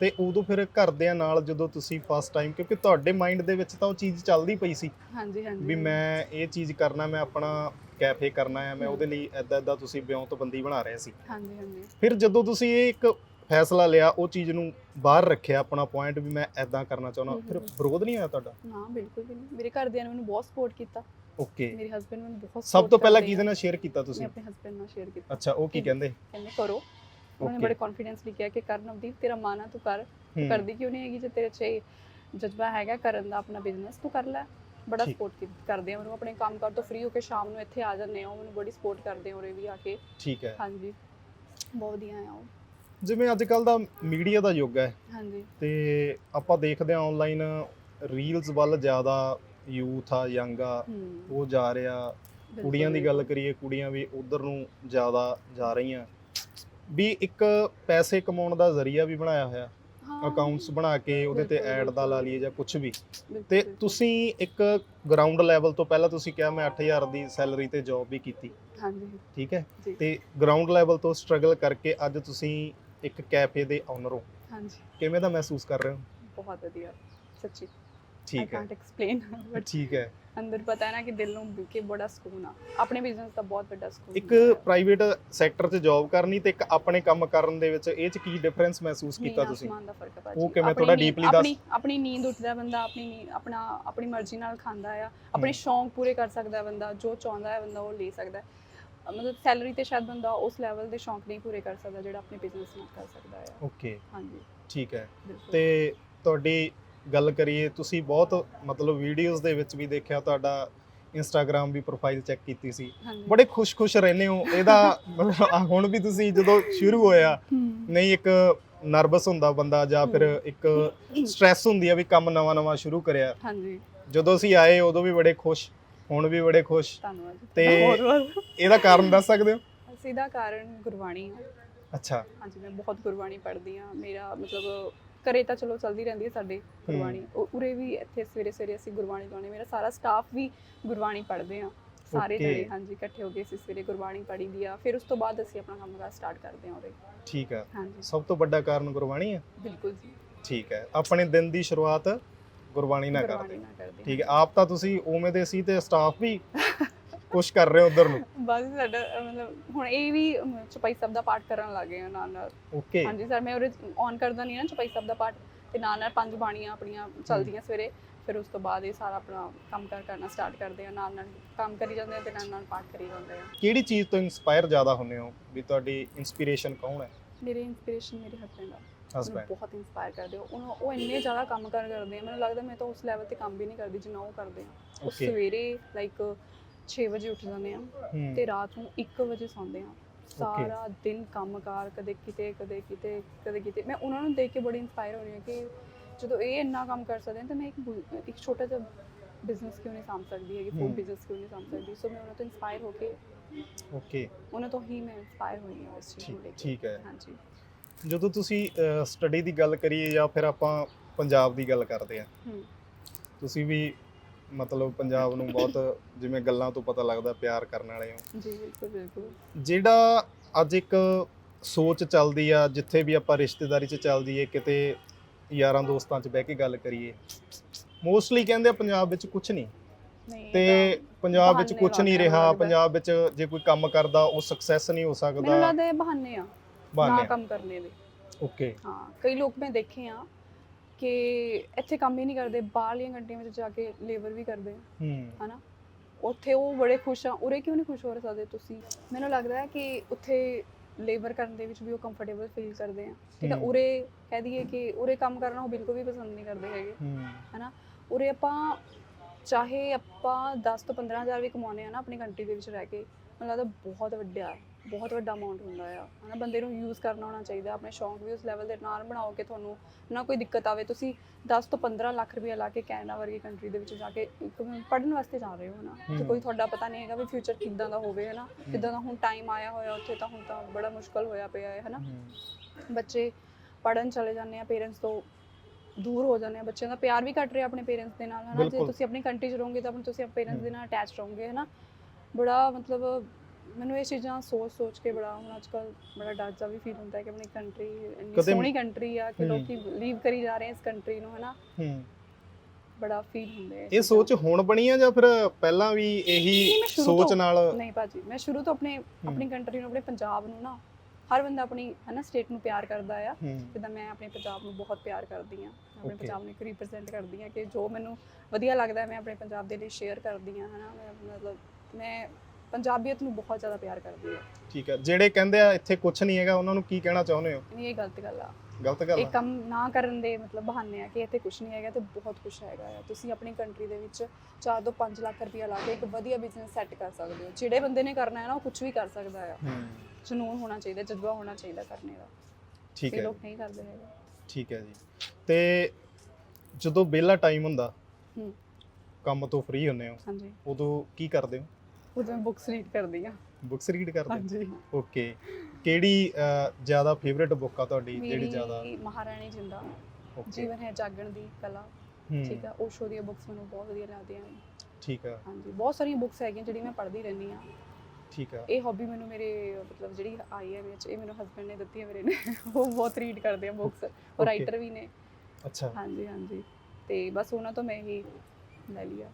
ਤੇ ਉਦੋਂ ਫਿਰ ਘਰਦਿਆਂ ਨਾਲ ਜਦੋਂ ਤੁਸੀਂ ਫਸਟ ਟਾਈਮ ਕਿਉਂਕਿ ਤੁਹਾਡੇ ਮਾਈਂਡ ਦੇ ਵਿੱਚ ਤਾਂ ਉਹ ਚੀਜ਼ ਚੱਲਦੀ ਪਈ ਸੀ। ਹਾਂਜੀ ਹਾਂਜੀ। ਵੀ ਮੈਂ ਇਹ ਚੀਜ਼ ਕਰਨਾ ਮੈਂ ਆਪਣਾ ਕੈਫੇ ਕਰਨਾ ਹੈ ਮੈਂ। ਉਹਦੇ ਲਈ ਐਦਾਂ ਐਦਾਂ ਤੁਸੀਂ ਵਿਆਹ ਤੋਂ ਬੰਦੀ ਬਣਾ ਰਹੇ ਸੀ। ਹਾਂਜੀ ਹਾਂਜੀ। ਫਿਰ ਜਦੋਂ ਤੁਸੀਂ ਇਹ ਇੱਕ ਫੈਸਲਾ ਲਿਆ ਉਹ ਚੀਜ਼ ਨੂੰ ਬਾਹਰ ਰੱਖਿਆ ਆਪਣਾ ਪੁਆਇੰਟ ਵੀ ਮੈਂ ਐਦਾਂ ਕਰਨਾ ਚਾਹੁੰਦਾ ਫਿਰ। ਵਿਰੋਧ ਨਹੀਂ ਆਇਆ ਤੁਹਾਡਾ? ਨਾ ਬਿਲਕੁਲ ਵੀ ਨਹੀਂ। ਮੇਰੇ ਘਰਦਿਆਂ ਨੇ ਮੈਨੂੰ ਬਹੁਤ ਸਪੋਰਟ ਕੀਤਾ। ਓਕੇ ਮੇਰੇ ਹਸਬੰਡ ਮੈਨੂੰ ਬਹੁਤ ਸਭ support ਤੋਂ ਪਹਿਲਾਂ ਕਰਦੇ ਕਿਹਦੇ ਆ। ਨਾਲ ਸ਼ੇਅਰ ਕੀਤਾ ਮੈਂ ਤੁਸੀਂ ਆਪਣੇ ਹਸਬੰਡ ਨਾਲ ਸ਼ੇਅਰ ਕੀਤਾ ਅੱਛਾ ਉਹ ਕੀ। ਕਹਿੰਦੇ ਕਹਿੰਦੇ ਕਰੋ ਉਹਨਾਂ. ਬੜੇ ਕੌਨਫੀਡੈਂਸਲੀ ਕਿਹਾ ਕਿ ਕਰ ਨਵਦੀਪ ਤੇਰਾ ਮਨ ਆ ਤੂੰ ਕਰ ਹਮ, ਕਰਦੀ ਕਿਉਂ ਨਹੀਂ ਹੈਗੀ ਜੇ ਤੇਰੇ 'ਚ ਇਹ ਜਜ਼ਬਾ ਹੈਗਾ ਕਰਨ ਦਾ ਆਪਣਾ ਬਿਜ਼ਨਸ ਤੂੰ ਕਰ ਲੈ ਬੜਾ ਠੀਕ। ਸਪੋਰਟ ਕਰਦੇ ਆ ਮੈਨੂੰ ਆਪਣੇ ਕੰਮ ਕਰ ਤੋਂ ਫ੍ਰੀ ਹੋ ਕੇ ਸ਼ਾਮ ਨੂੰ ਇੱਥੇ ਆ ਜਾਂਦੇ ਆ ਉਹ ਮੈਨੂੰ ਬੜੀ ਸਪੋਰਟ ਕਰਦੇ ਆ ਉਰੇ ਵੀ ਆ ਕੇ। ਠੀਕ ਹੈ। ਹਾਂਜੀ। ਬਹੁਤ ਵਧੀਆ ਆ ਉਹ। ਜਿਵੇਂ ਅੱਜ ਕੱਲ ਦਾ ਮੀਡੀਆ ਦਾ ਯੁੱਗ ਹੈ। ਹਾਂਜੀ। ਤੇ ਆਪਾਂ ਦੇਖਦੇ ਹਾਂ ਆਨਲਾਈਨ ਰੀਲਸ ਵੱਲ ਜ਼ਿਆਦਾ ਯੂਥ ਆ ਯੰਗ ਆ ਉਹ ਜਾ ਰਿਹਾ। ਕੁੜੀਆਂ ਦੀ ਗੱਲ ਕਰੀਏ ਕੁੜੀਆਂ ਵੀ ਉਧਰ ਨੂੰ ਜ਼ਿਆਦਾ ਜਾ ਰਹੀਆਂ। ਵੀ ਇੱਕ ਪੈਸੇ ਕਮਾਉਣ ਦਾ ਜ਼ਰੀਆ ਵੀ ਬਣਾਇਆ ਹੋਇਆ। ਅਕਾਊਂਟਸ ਬਣਾ ਕੇ ਉਹਦੇ ਤੇ ਐਡ ਦਾ ਲਾ। ਲਈਏ ਜਾਂ ਕੁਝ ਵੀ। ਤੇ। ਤੁਸੀਂ ਇੱਕ ਗਰਾਊਂਡ ਲੈਵਲ ਤੋਂ ਪਹਿਲਾਂ ਤੁਸੀਂ ਕਿਹਾ ਮੈਂ 8000 ਦੀ ਸੈਲਰੀ ਤੇ ਜੌਬ ਵੀ ਕੀਤੀ। ਹਾਂਜੀ। ਠੀਕ ਹੈ। ਤੇ ਗਰਾਊਂਡ ਲੈਵਲ ਤੋਂ ਸਟਰਗਲ ਕਰਕੇ ਅੱਜ ਤੁਸੀਂ ਇੱਕ ਕੈਫੇ ਦੇ ਓਨਰ ਹੋ। ਹਾਂਜੀ। ਕਿਵੇਂ ਦਾ ਮਹਿਸੂਸ ਕਰ ਰਹੇ ਹੋ? ਬਹੁਤ ਵਧੀਆ। ਸੱਚੀ। ਠੀਕ ਹੈ। ਕਾਂਟ ਐਕਸਪਲੇਨ ਬਟ ਠੀਕ ਹੈ। ਅੰਦਰ ਪਤਾ ਹੈ ਨਾ ਕਿ ਦਿਲ ਨੂੰ ਕਿ ਬੜਾ ਸਕੂਨ ਆ। ਆਪਣੇ ਬਿਜ਼ਨਸ ਦਾ ਬਹੁਤ ਵੱਡਾ ਸਕੂਨ ਇੱਕ। ਪ੍ਰਾਈਵੇਟ ਸੈਕਟਰ 'ਚ ਜੌਬ ਕਰਨੀ ਤੇ ਇੱਕ ਆਪਣੇ ਕੰਮ ਕਰਨ ਦੇ ਵਿੱਚ ਇਹ 'ਚ ਕੀ ਡਿਫਰੈਂਸ ਮਹਿਸੂਸ ਕੀਤਾ ਤੁਸੀਂ? ਆਸਮਾਨ ਦਾ ਫ਼ਰਕ ਹੈ ਭਾਜੀ। ਉਹ ਕਿਵੇਂ ਨੀਂਦ- deeply ਦੱਸ। ਆਪਣੀ ਆਪਣੀ ਨੀਂਦ ਉੱਠਦਾ ਬੰਦਾ ਆਪਣੀ ਆਪਣਾ ਆਪਣੀ ਮਰਜ਼ੀ ਨਾਲ ਖਾਂਦਾ ਆ। ਆਪਣੇ। ਸ਼ੌਂਕ ਪੂਰੇ ਕਰ ਸਕਦਾ ਬੰਦਾ। ਜੋ ਚਾਹੁੰਦਾ ਹੈ ਬੰਦਾ ਉਹ ਲੈ ਸਕਦਾ ਮਤਲਬ ਸੈਲਰੀ ਤੇ ਸ਼ਾਇਦ ਬੰਦਾ ਉਸ ਲੈਵਲ ਦੇ ਸ਼ੌਂਕ ਨਹੀਂ ਪੂਰੇ ਕਰ ਸਕਦਾ ਜਿਹੜਾ ਆਪਣੇ ਬਿਜ਼ਨਸ ਨਾਲ ਕਰ ਸਕਦਾ ਹੈ ਓਕੇ ਹਾਂਜੀ। ਠੀਕ ਹੈ। ਤੇ ਤੁਹਾਡੀ ਗੱਲ ਕਰੀਏ ਤੁਸੀਂ ਬਹੁਤ ਮਤਲਬ ਵੀਡੀਓਜ਼ ਦੇ ਵਿੱਚ ਵੀ ਦੇਖਿਆ ਤੁਹਾਡਾ ਇੰਸਟਾਗ੍ਰam ਵੀ ਪ੍ਰੋਫਾਈਲ ਚੈੱਕ ਕੀਤੀ ਸੀ। ਬੜੇ ਖੁਸ਼-ਖੁਸ਼ ਰਹਿੰਦੇ ਹੋ। ਇਹਦਾ ਮਤਲਬ ਹੁਣ ਵੀ ਤੁਸੀਂ ਜਦੋਂ ਸ਼ੁਰੂ ਹੋਇਆ ਨਹੀਂ ਇੱਕ ਨਰਵਸ ਹੁੰਦਾ ਬੰਦਾ ਜਾਂ ਫਿਰ। ਇੱਕ ਸਟ੍ਰੈਸ ਹੁੰਦੀ ਆ ਵੀ ਕੰਮ ਨਵਾਂ-ਨਵਾਂ ਸ਼ੁਰੂ ਕਰਿਆ। ਹਾਂਜੀ। ਜਦੋਂ ਅਸੀਂ ਆਏ ਉਦੋਂ ਵੀ ਬੜੇ ਖੁਸ਼ ਹੁਣ ਵੀ ਬੜੇ ਖੁਸ਼। ਧੰਨਵਾਦ। ਤੇ- ਇਹਦਾ ਕਾਰਨ ਦੱਸ ਸਕਦੇ ਹੋ? ਸਿੱਧਾ ਕਾਰਨ ਗੁਰਬਾਣੀ ਹੈ ਅੱਛਾ। ਹਾਂਜੀ ਮੈਂ ਬਹੁਤ ਗੁਰਬਾਣੀ ਪੜ੍ਹਦੀ ਆ। ਮੇਰਾ ਮਤਲਬ ਘਰੇ ਤਾਂ ਚਲੋ ਚੱਲਦੀ ਰਹਿੰਦੀ ਹੈ ਸਾਡੇ ਗੁਰਬਾਣੀ। ਉ- ਉਰੇ ਵੀ ਇੱਥੇ ਸਵੇਰੇ ਸਵੇਰੇ ਅਸੀਂ ਗੁਰਬਾਣੀ ਗਾਉਣੇ ਮੇਰਾ ਸਾਰਾ ਸਟਾਫ ਵੀ ਗੁਰਬਾਣੀ ਪੜ੍ਹਦੇ ਆ। ਸਾਰੇ. ਜਣੇ ਹਾਂਜੀ ਇਕੱਠੇ ਹੋ ਕੇ ਅਸੀਂ ਸਵੇਰੇ ਗੁਰਬਾਣੀ ਪੜ੍ਹੀ ਦੀ ਆ। ਫਿਰ ਉਸ ਤੋਂ ਬਾਅਦ ਅਸੀਂ ਆਪਣਾ ਕੰਮਕਾਰ ਸਟਾਰਟ ਕਰਦੇ ਆ ਉਰੇ। ਠੀਕ ਹੈ ਹਾਂਜੀ। ਸਭ ਤੋਂ ਵੱਡਾ ਕਾਰਨ ਗੁਰਬਾਣੀ ਹੈ ਬਿਲਕੁਲ ਜੀ। ਠੀਕ ਹੈ। ਆਪਣੇ ਦਿਨ ਦੀ ਸ਼ੁਰੂਆਤ ਗੁਰਬਾਣੀ ਨਾਲ ਕਰਦੇ ਨਾਲ ਕਰਦੇ ਠੀਕ ਹੈ। ਆਪ ਤਾਂ ਤੁਸੀਂ ਉਵੇਂ ਦੇ ਸੀ ਤੇ ਸਟਾਫ ਵੀ? ਕੁਛ ਕਰ ਰਹੇ ਹੋ ਉਧਰ ਨੂੰ। ਬਸ ਸਾਡਾ ਮਤਲਬ ਹੁਣ ਇਹ ਵੀ ਅਮ, ਚੁਪਾਈ ਸਾਹਿਬ ਦਾ ਪਾਠ ਕਰਨ ਲੱਗੇ ਆ ਨਾਲ ਨਾਲ। ਓਕੇ ਹਾਂਜੀ ਸਰ ਮੈਂ ਉਰੇ ਔਨ ਕਰਦਾ ਨਹੀਂ ਨਾ ਚੁਪਾਈ ਸਾਹਿਬ ਦਾ ਪਾਠ ਤੇ ਨਾਲ ਨਾਲ ਪੰਜ ਬਾਣੀਆਂ ਆਪਣੀਆਂ ਚੱਲਦੀਆਂ ਸਵੇਰੇ। ਫਿਰ ਉਸ ਤੋਂ ਬਾਅਦ ਇਹ ਸਾਰਾ ਆਪਣਾ ਕੰਮ ਕਾਰ ਕਰਨਾ ਸਟਾਰਟ ਕਰਦੇ ਆ ਨਾਲ ਨਾਲ ਕੰਮ ਕਰੀ ਜਾਂਦੇ ਆ ਤੇ ਨਾਲ ਨਾਲ ਪਾਠ ਕਰੀ ਜਾਂਦੇ ਆ ਕਿਹੜੀ ਚੀਜ਼ ਤੋਂ ਇਨਸਪਾਇਰ ਜ਼ਿਆਦਾ ਹੁੰਦੇ ਹੋ? ਵੀ ਤੁਹਾਡੀ ਇਨਸਪੀਰੇਸ਼ਨ ਕੌਣ ਹੈ? ਮੇਰੇ ਇੰਸਪੀਰੇਸ਼ਨ ਮੇਰੇ ਹਸਬੰਡ ਆ। ਮੈਨੂੰ ਹਸਬੈਂਡ ਬਹੁਤ ਇੰਸਪਾਇਰ ਕਰਦੇ ਉਹਨਾਂ ਉਹ ਇੰਨੇ ਜ਼ਿਆਦਾ ਕੰਮ ਕਰ ਕਰਦੇ ਆ ਮੈਨੂੰ ਲੱਗਦਾ ਮੈਂ ਤਾਂ ਉਸ ਲੈਵਲ ਤੇ ਕੰਮ ਵੀ ਨਹੀਂ ਕਰਦੀ ਜਿੰਨਾ ਉਹ ਕਰਦੇ ਆ। ਉਹ ਸਵੇਰੇ ਲਾਈਕ 6 ਵਜੇ ਉੱਠ ਜਾਂਦੇ ਆ ਤੇ ਰਾਤ ਨੂੰ 1 ਵਜੇ ਸੌਂਦੇ ਆ ਸਾਰਾ ਦਿਨ ਕੰਮਕਾਰ ਕਦੇ ਕਿਤੇ ਕਦੇ ਕਿਤੇ ਕਦੇ ਕਿਤੇ। ਮੈਂ ਉਹਨਾਂ ਨੂੰ ਦੇਖ ਕੇ ਬੜੀ ਇੰਸਪਾਇਰ ਹੋ ਰਹੀ ਹਾਂ ਕਿ ਜਦੋਂ ਇਹ ਇੰਨਾ ਕੰਮ ਕਰ ਸਕਦੇ ਨੇ ਤਾਂ ਮੈਂ ਇੱਕ ਬੁ- ਇੱਕ ਛੋਟਾ ਜਿਹਾ ਬਿਜ਼ਨਸ ਕਿਉਂ ਨਹੀਂ ਸਾਂਭ ਸਕਦੀ ਹੈਗੀ ਫੂਡ। ਬਿਜ਼ਨਸ ਕਿਉਂ ਨਹੀਂ ਸਾਂਭ ਸਕਦੀ? ਸੋ ਮੈਂ ਉਹਨਾਂ ਤੋਂ ਇੰਸਪਾਇਰ ਹੋ ਕੇ ਓਕੇ। ਉਹਨਾਂ ਤੋਂ ਹੀ ਮੈਂ ਇੰਸਪਾਇਰ ਹੋਈ ਹਾਂ ਇਸ ਚੀਜ਼ ਨੂੰ ਲੈ ਠੀਕ ਕੇ। ਠੀਕ ਹੈ। ਹਾਂਜੀ। ਜਦੋਂ ਤੁਸੀਂ ਸਟੱਡੀ ਦੀ ਗੱਲ ਕਰੀਏ ਜਾਂ ਫਿਰ ਆਪਾਂ ਪੰਜਾਬ ਦੀ ਗੱਲ ਕਰਦੇ ਆ। ਤੁਸੀਂ ਵੀ ਮਤਲਬ ਪੰਜਾਬ ਨੂੰ ਬਹੁਤ ਜਿਵੇਂ ਗੱਲਾਂ ਤੋਂ ਪਤਾ ਲੱਗਦਾ ਪਿਆਰ ਕਰਨ ਵਾਲੇ ਹੋ। ਜੀ ਬਿਲਕੁਲ ਬਿਲਕੁਲ। ਜਿਹੜਾ ਅੱਜ ਇੱਕ ਸੋਚ ਚੱਲਦੀ ਆ ਜਿੱਥੇ ਵੀ ਆਪਾਂ ਰਿਸ਼ਤੇਦਾਰੀ 'ਚ ਚੱਲਦੀ ਏ ਕਿਤੇ ਯਾਰਾਂ ਦੋਸਤਾਂ 'ਚ ਬਹਿ ਕੇ ਗੱਲ ਕਰੀਏ ਮੋਸਟਲੀ ਕਹਿੰਦੇ ਆ ਪੰਜਾਬ ਵਿੱਚ ਕੁਝ ਨਹੀਂ। ਨਹੀਂ ਤੇ ਪੰਜਾਬ ਵਿੱਚ ਕੁਝ ਨਹੀਂ ਰਿਹਾ। ਪੰਜਾਬ ਵਿੱਚ ਜੇ ਕੋਈ ਕੰਮ ਕਰਦਾ ਉਹ ਸਕਸੈਸ ਨਹੀਂ ਹੋ ਮੈਨੂੰ ਸਕਦਾ ਲੱਗਦਾ ਇਹ ਬਹਾਨੇ ਆ ਨਾ ਕੰਮ ਕਰਨੇ ਦੇ। ਓਕੇ ਹਾਂ ਕਈ ਲੋਕ ਮੈਂ ਦੇਖੇ ਆ ਕਿ ਇੱਥੇ ਕੰਮ ਹੀ ਨਹੀਂ ਕਰਦੇ ਬਾਹਰਲੀਆਂ ਕੰਟਰੀਆਂ ਵਿੱਚ ਜਾ ਕੇ ਲੇਬਰ ਵੀ ਕਰਦੇ ਹੂੰ। ਹਨਾ? ਉੱਥੇ ਉਹ ਬੜੇ ਖੁਸ਼ ਆ ਉਰੇ ਕਿਉਂ ਨਹੀਂ ਖੁਸ਼ ਹੋ ਸਕਦੇ ਤੁਸੀਂ? ਮੈਨੂੰ ਲੱਗਦਾ ਹੈ ਕਿ ਉੱਥੇ ਲੇਬਰ ਕਰਨ ਦੇ ਵਿੱਚ ਵੀ ਉਹ ਕੰਫਰਟੇਬਲ ਫੀਲ ਕਰਦੇ ਆ। ਠੀਕ ਆ। ਉਰੇ ਕਹਿ ਦਈਏ ਕਿ ਉਰੇ ਕੰਮ ਕਰਨਾ ਉਹ ਬਿਲਕੁਲ ਵੀ ਪਸੰਦ ਨਹੀਂ ਕਰਦੇ ਹੈਗੇ ਹੂੰ। ਉਰੇ ਆਪਾਂ ਚਾਹੇ ਆਪਾਂ 10 ਤੋਂ 15000 ਵੀ ਕਮਾਉਂਦੇ ਆ ਨਾ ਆਪਣੀ ਕੰਟਰੀ ਦੇ ਵਿੱਚ ਰਹਿ ਕੇ ਮੈਨੂੰ ਲੱਗਦਾ ਬਹੁਤ ਵੱਡਾ ਬਹੁਤ ਵੱਡਾ ਅਮਾਉਂਟ ਹੁੰਦਾ ਆ। ਹਨਾ ਬੰਦੇ ਨੂੰ ਯੂਜ਼ ਕਰਨਾ ਆਉਣਾ ਚਾਹੀਦਾ ਆਪਣੇ ਸ਼ੌਂਕ ਵੀ ਉਸ ਲੈਵਲ ਦੇ ਨਾਲ ਬਣਾਓ ਕਿ ਤੁਹਾਨੂੰ ਨਾ ਕੋਈ ਦਿੱਕਤ ਆਵੇ। ਤੁਸੀਂ 10 ਤੋਂ 15 ਲੱਖ ਰੁਪਏ ਲਾ ਕੇ ਕੈਨੇਡਾ ਵਰਗੀ ਕੰਟਰੀ ਦੇ ਵਿੱਚ ਜਾ ਕੇ ਇੱਕ ਪੜਨ ਵਾਸਤੇ ਜਾ ਰਹੇ ਹੋ ਨਾ ਤੇ। ਕੋਈ ਤੁਹਾਡਾ ਪਤਾ ਨਹੀਂ ਹੈਗਾ ਵੀ ਫਿਊਚਰ ਕਿੱਦਾਂ ਦਾ ਹੋਵੇ ਹਨਾ। ਕਿੱਦਾਂ ਦਾ ਹੁਣ ਟਾਈਮ ਆਇਆ ਹੋਇਆ ਉੱਥੇ ਤਾਂ ਹੁਣ ਤਾਂ ਬੜਾ ਮੁਸ਼ਕਲ ਹੋਇਆ ਪਿਆ ਹੈ ਹਨਾ। ਬੱਚੇ ਪੜਨ ਚਲੇ ਜਾਂਦੇ ਆ ਪੇਰੈਂਟਸ ਤੋਂ ਦੂਰ ਹੋ ਜਾਂਦੇ ਆ। ਬੱਚਿਆਂ ਦਾ ਪਿਆਰ ਵੀ ਘਟ ਰਿਹਾ ਆਪਣੇ ਪੇਰੈਂਟਸ ਦੇ ਨਾਲ ਹਨਾ। ਜੇ। ਤੁਸੀਂ ਆਪਣੀ ਕੰਟਰੀ 'ਚ ਰਹੋਗੇ ਤਾਂ ਤੁਸੀਂ ਆਪਣੇ ਪੇਰੈਂਟਸ ਦੇ ਨਾਲ ਅਟੈਚ ਰਹੋਗੇ ਹਨਾ। ਬੜਾ ਮਤਲਬ ਮੈਨੂੰ ਇਹ ਚੀਜ਼ਾਂ ਸੋਚ ਸੋਚ ਕੇ ਬੜਾ ਹੁਣ ਅੱਜਕੱਲ ਬੜਾ ਡਰ ਜਾ ਵੀ ਫੀਲ ਹੁੰਦਾ ਹੈ ਕਿ ਆਪਣੀ ਕੰਟਰੀ ਇੰਨੀ ਕਦੇ- ਸੋਹਣੀ ਕੰਟਰੀ ਆ ਕਿ ਹਮ। ਲੋਕੀ ਲੀਵ ਕਰੀ ਜਾ ਰਹੇ ਆ ਇਸ ਕੰਟਰੀ ਨੂੰ ਹਨਾ? ਹੂੰ। ਬੜਾ ਫੀਲ ਹੁੰਦੇ ਆ ਇਹ ਸੋਚ ਹੁਣ ਬਣੀ ਆ ਜਾਂ ਫਿਰ ਪਹਿਲਾਂ ਵੀ ਨਹੀਂ, ਇਹੀ ਮੈਂ ਸ਼ੁਰੂ ਸੋਚ ਤੋਂ- ਨਾਲ? ਨਹੀਂ ਭਾਜੀ ਮੈਂ ਸ਼ੁਰੂ ਤੋਂ ਆਪਣੇ ਆਪਣੀ ਕੰਟਰੀ ਨੂੰ ਆਪਣੇ ਪੰਜਾਬ ਨੂੰ ਨਾ ਹਰ ਬੰਦਾ ਆਪਣੀ ਹਨਾ ਸਟੇਟ ਨੂੰ ਪਿਆਰ ਕਰਦਾ ਆ। ਹੂੰ। ਜਿੱਦਾਂ ਮੈਂ ਆਪਣੇ ਪੰਜਾਬ ਨੂੰ ਬਹੁਤ ਪਿਆਰ ਕਰਦੀ ਹਾਂ ਆਪਣੇ Okay. ਪੰਜਾਬ ਨੂੰ ਇੱਕ ਰਿਪਰੈਜ਼ੈਂਟ ਕਰਦੀ ਹਾਂ ਕਿ ਜੋ ਮੈਨੂੰ ਵਧੀਆ ਲੱਗਦਾ ਹੈ ਮੈਂ ਆਪਣੇ ਪੰਜਾਬ ਦੇ ਲਈ ਸ਼ੇਅਰ ਕਰਦੀ ਹਾਂ ਹਨਾ ਮੈਂ ਮਤਲਬ ਮੈਂ ਪੰਜਾਬੀਅਤ ਨੂੰ ਬਹੁਤ ਜ਼ਿਆਦਾ ਪਿਆਰ ਕਰਦੀ ਹਾਂ। ਠੀਕ ਹੈ। ਜਿਹੜੇ ਕਹਿੰਦੇ ਆ ਇੱਥੇ ਕੁਝ ਨਹੀਂ ਹੈਗਾ ਉਹਨਾਂ ਨੂੰ ਕੀ ਕਹਿਣਾ ਚਾਹੁੰਦੇ ਹੋ? ਨਹੀਂ ਇਹ ਗਲਤ ਗੱਲ ਆ। ਗਲਤ ਗੱਲ ਇਹ ਆ ਕੰਮ ਨਾ ਕਰਨ ਦੇ ਮਤਲਬ ਬਹਾਨੇ ਆ ਕਿ ਇੱਥੇ ਕੁਝ ਨਹੀਂ ਹੈਗਾ ਤੇ ਬਹੁਤ ਕੁਝ ਹੈਗਾ ਆ। ਤੁਸੀਂ ਆਪਣੀ ਕੰਟਰੀ ਦੇ ਵਿੱਚ 4 ਤੋਂ 5 ਲੱਖ ਰੁਪਇਆ ਲਾ ਕੇ ਇੱਕ ਵਧੀਆ ਬਿਜ਼ਨਸ ਸੈੱਟ ਕਰ ਸਕਦੇ ਹੋ। ਜਿਹੜੇ ਬੰਦੇ ਨੇ ਕਰਨਾ ਹੈ ਨਾ ਉਹ ਕੁਝ ਵੀ ਕਰ ਸਕਦਾ ਆ। ਹੂੰ। ਜਨੂਨ ਹੋਣਾ ਚਾਹੀਦਾ ਜਜ਼ਬਾ ਹੋਣਾ ਚਾਹੀਦਾ ਕਰਨੇ ਦਾ। ਠੀਕ ਇਹ ਹੈ। ਲੋਕ ਨਹੀਂ ਕਰਦੇ ਹੈਗੇ। ਠੀਕ ਹੈ ਜੀ। ਤੇ ਜਦੋਂ ਵਿਹਲਾ ਟਾਈਮ ਹੁੰਦਾ ਹੂੰ। ਕੰਮ ਤੋਂ ਫ੍ਰੀ ਹੁੰਦੇ ਹੋ ਹਾਂਜੀ। ਉਦੋਂ ਕੀ ਕਰਦੇ ਹੋ? ਉਦੋਂ ਮੈਂ ਬੁੱਕਸ ਰੀਡ ਕਰਦੀ ਹਾਂ। ਬੁੱਕਸ ਰੀਡ ਕਰਦੇ ਹੋ ਹਾਂਜੀ। ਓਕੇ ਕਿਹੜੀ ਜ਼ਿਆਦਾ ਫੇਵਰਿਟ ਬੁੱਕ ਆ ਤੁਹਾਡੀ? ਜਿਹੜੀ ਮੇਰੀ ਜ਼ਿਆਦਾ ਮਹਾਰਾਣੀ ਜਿੰਦਾ। ਜੀਵਨ ਹੈ ਜਾਗਣ ਦੀ ਕਲਾ। ਠੀਕ ਆ ਓਸ਼ੋ ਦੀਆਂ ਬੁੱਕਸ ਮੈਨੂੰ ਬਹੁਤ ਵਧੀਆ ਲੱਗਦੀਆਂ ਨੇ। ਠੀਕ ਆ। ਹਾਂਜੀ ਬਹੁਤ ਸਾਰੀਆਂ ਬੁੱਕਸ ਹੈਗੀਆਂ ਜਿਹੜੀ ਮੈਂ ਪੜ੍ਹਦੀ ਰਹਿੰਦੀ ਆ ਠੀਕ ਆ। ਇਹ ਹੌਬੀ ਮੈਨੂੰ ਮੇਰੇ ਮਤਲਬ ਜਿਹੜੀ ਆਈ ਹੈ ਵਿੱਚ ਇਹ ਮੈਨੂੰ ਹਸਬੰਡ ਨੇ ਦਿੱਤੀ ਹੈ ਮੇਰੇ ਨੇ। ਉਹ ਬਹੁਤ ਰੀਡ ਕਰਦੇ ਆ ਬੁੱਕਸ ਉਹ. ਰਾਈਟਰ ਵੀ ਨੇ। ਅੱਛਾ। ਹਾਂਜੀ ਹਾਂਜੀ। ਤੇ ਬਸ ਉਹਨਾਂ ਤੋਂ ਮੈਂ ਹੀ ਲੈ ਲਿਆ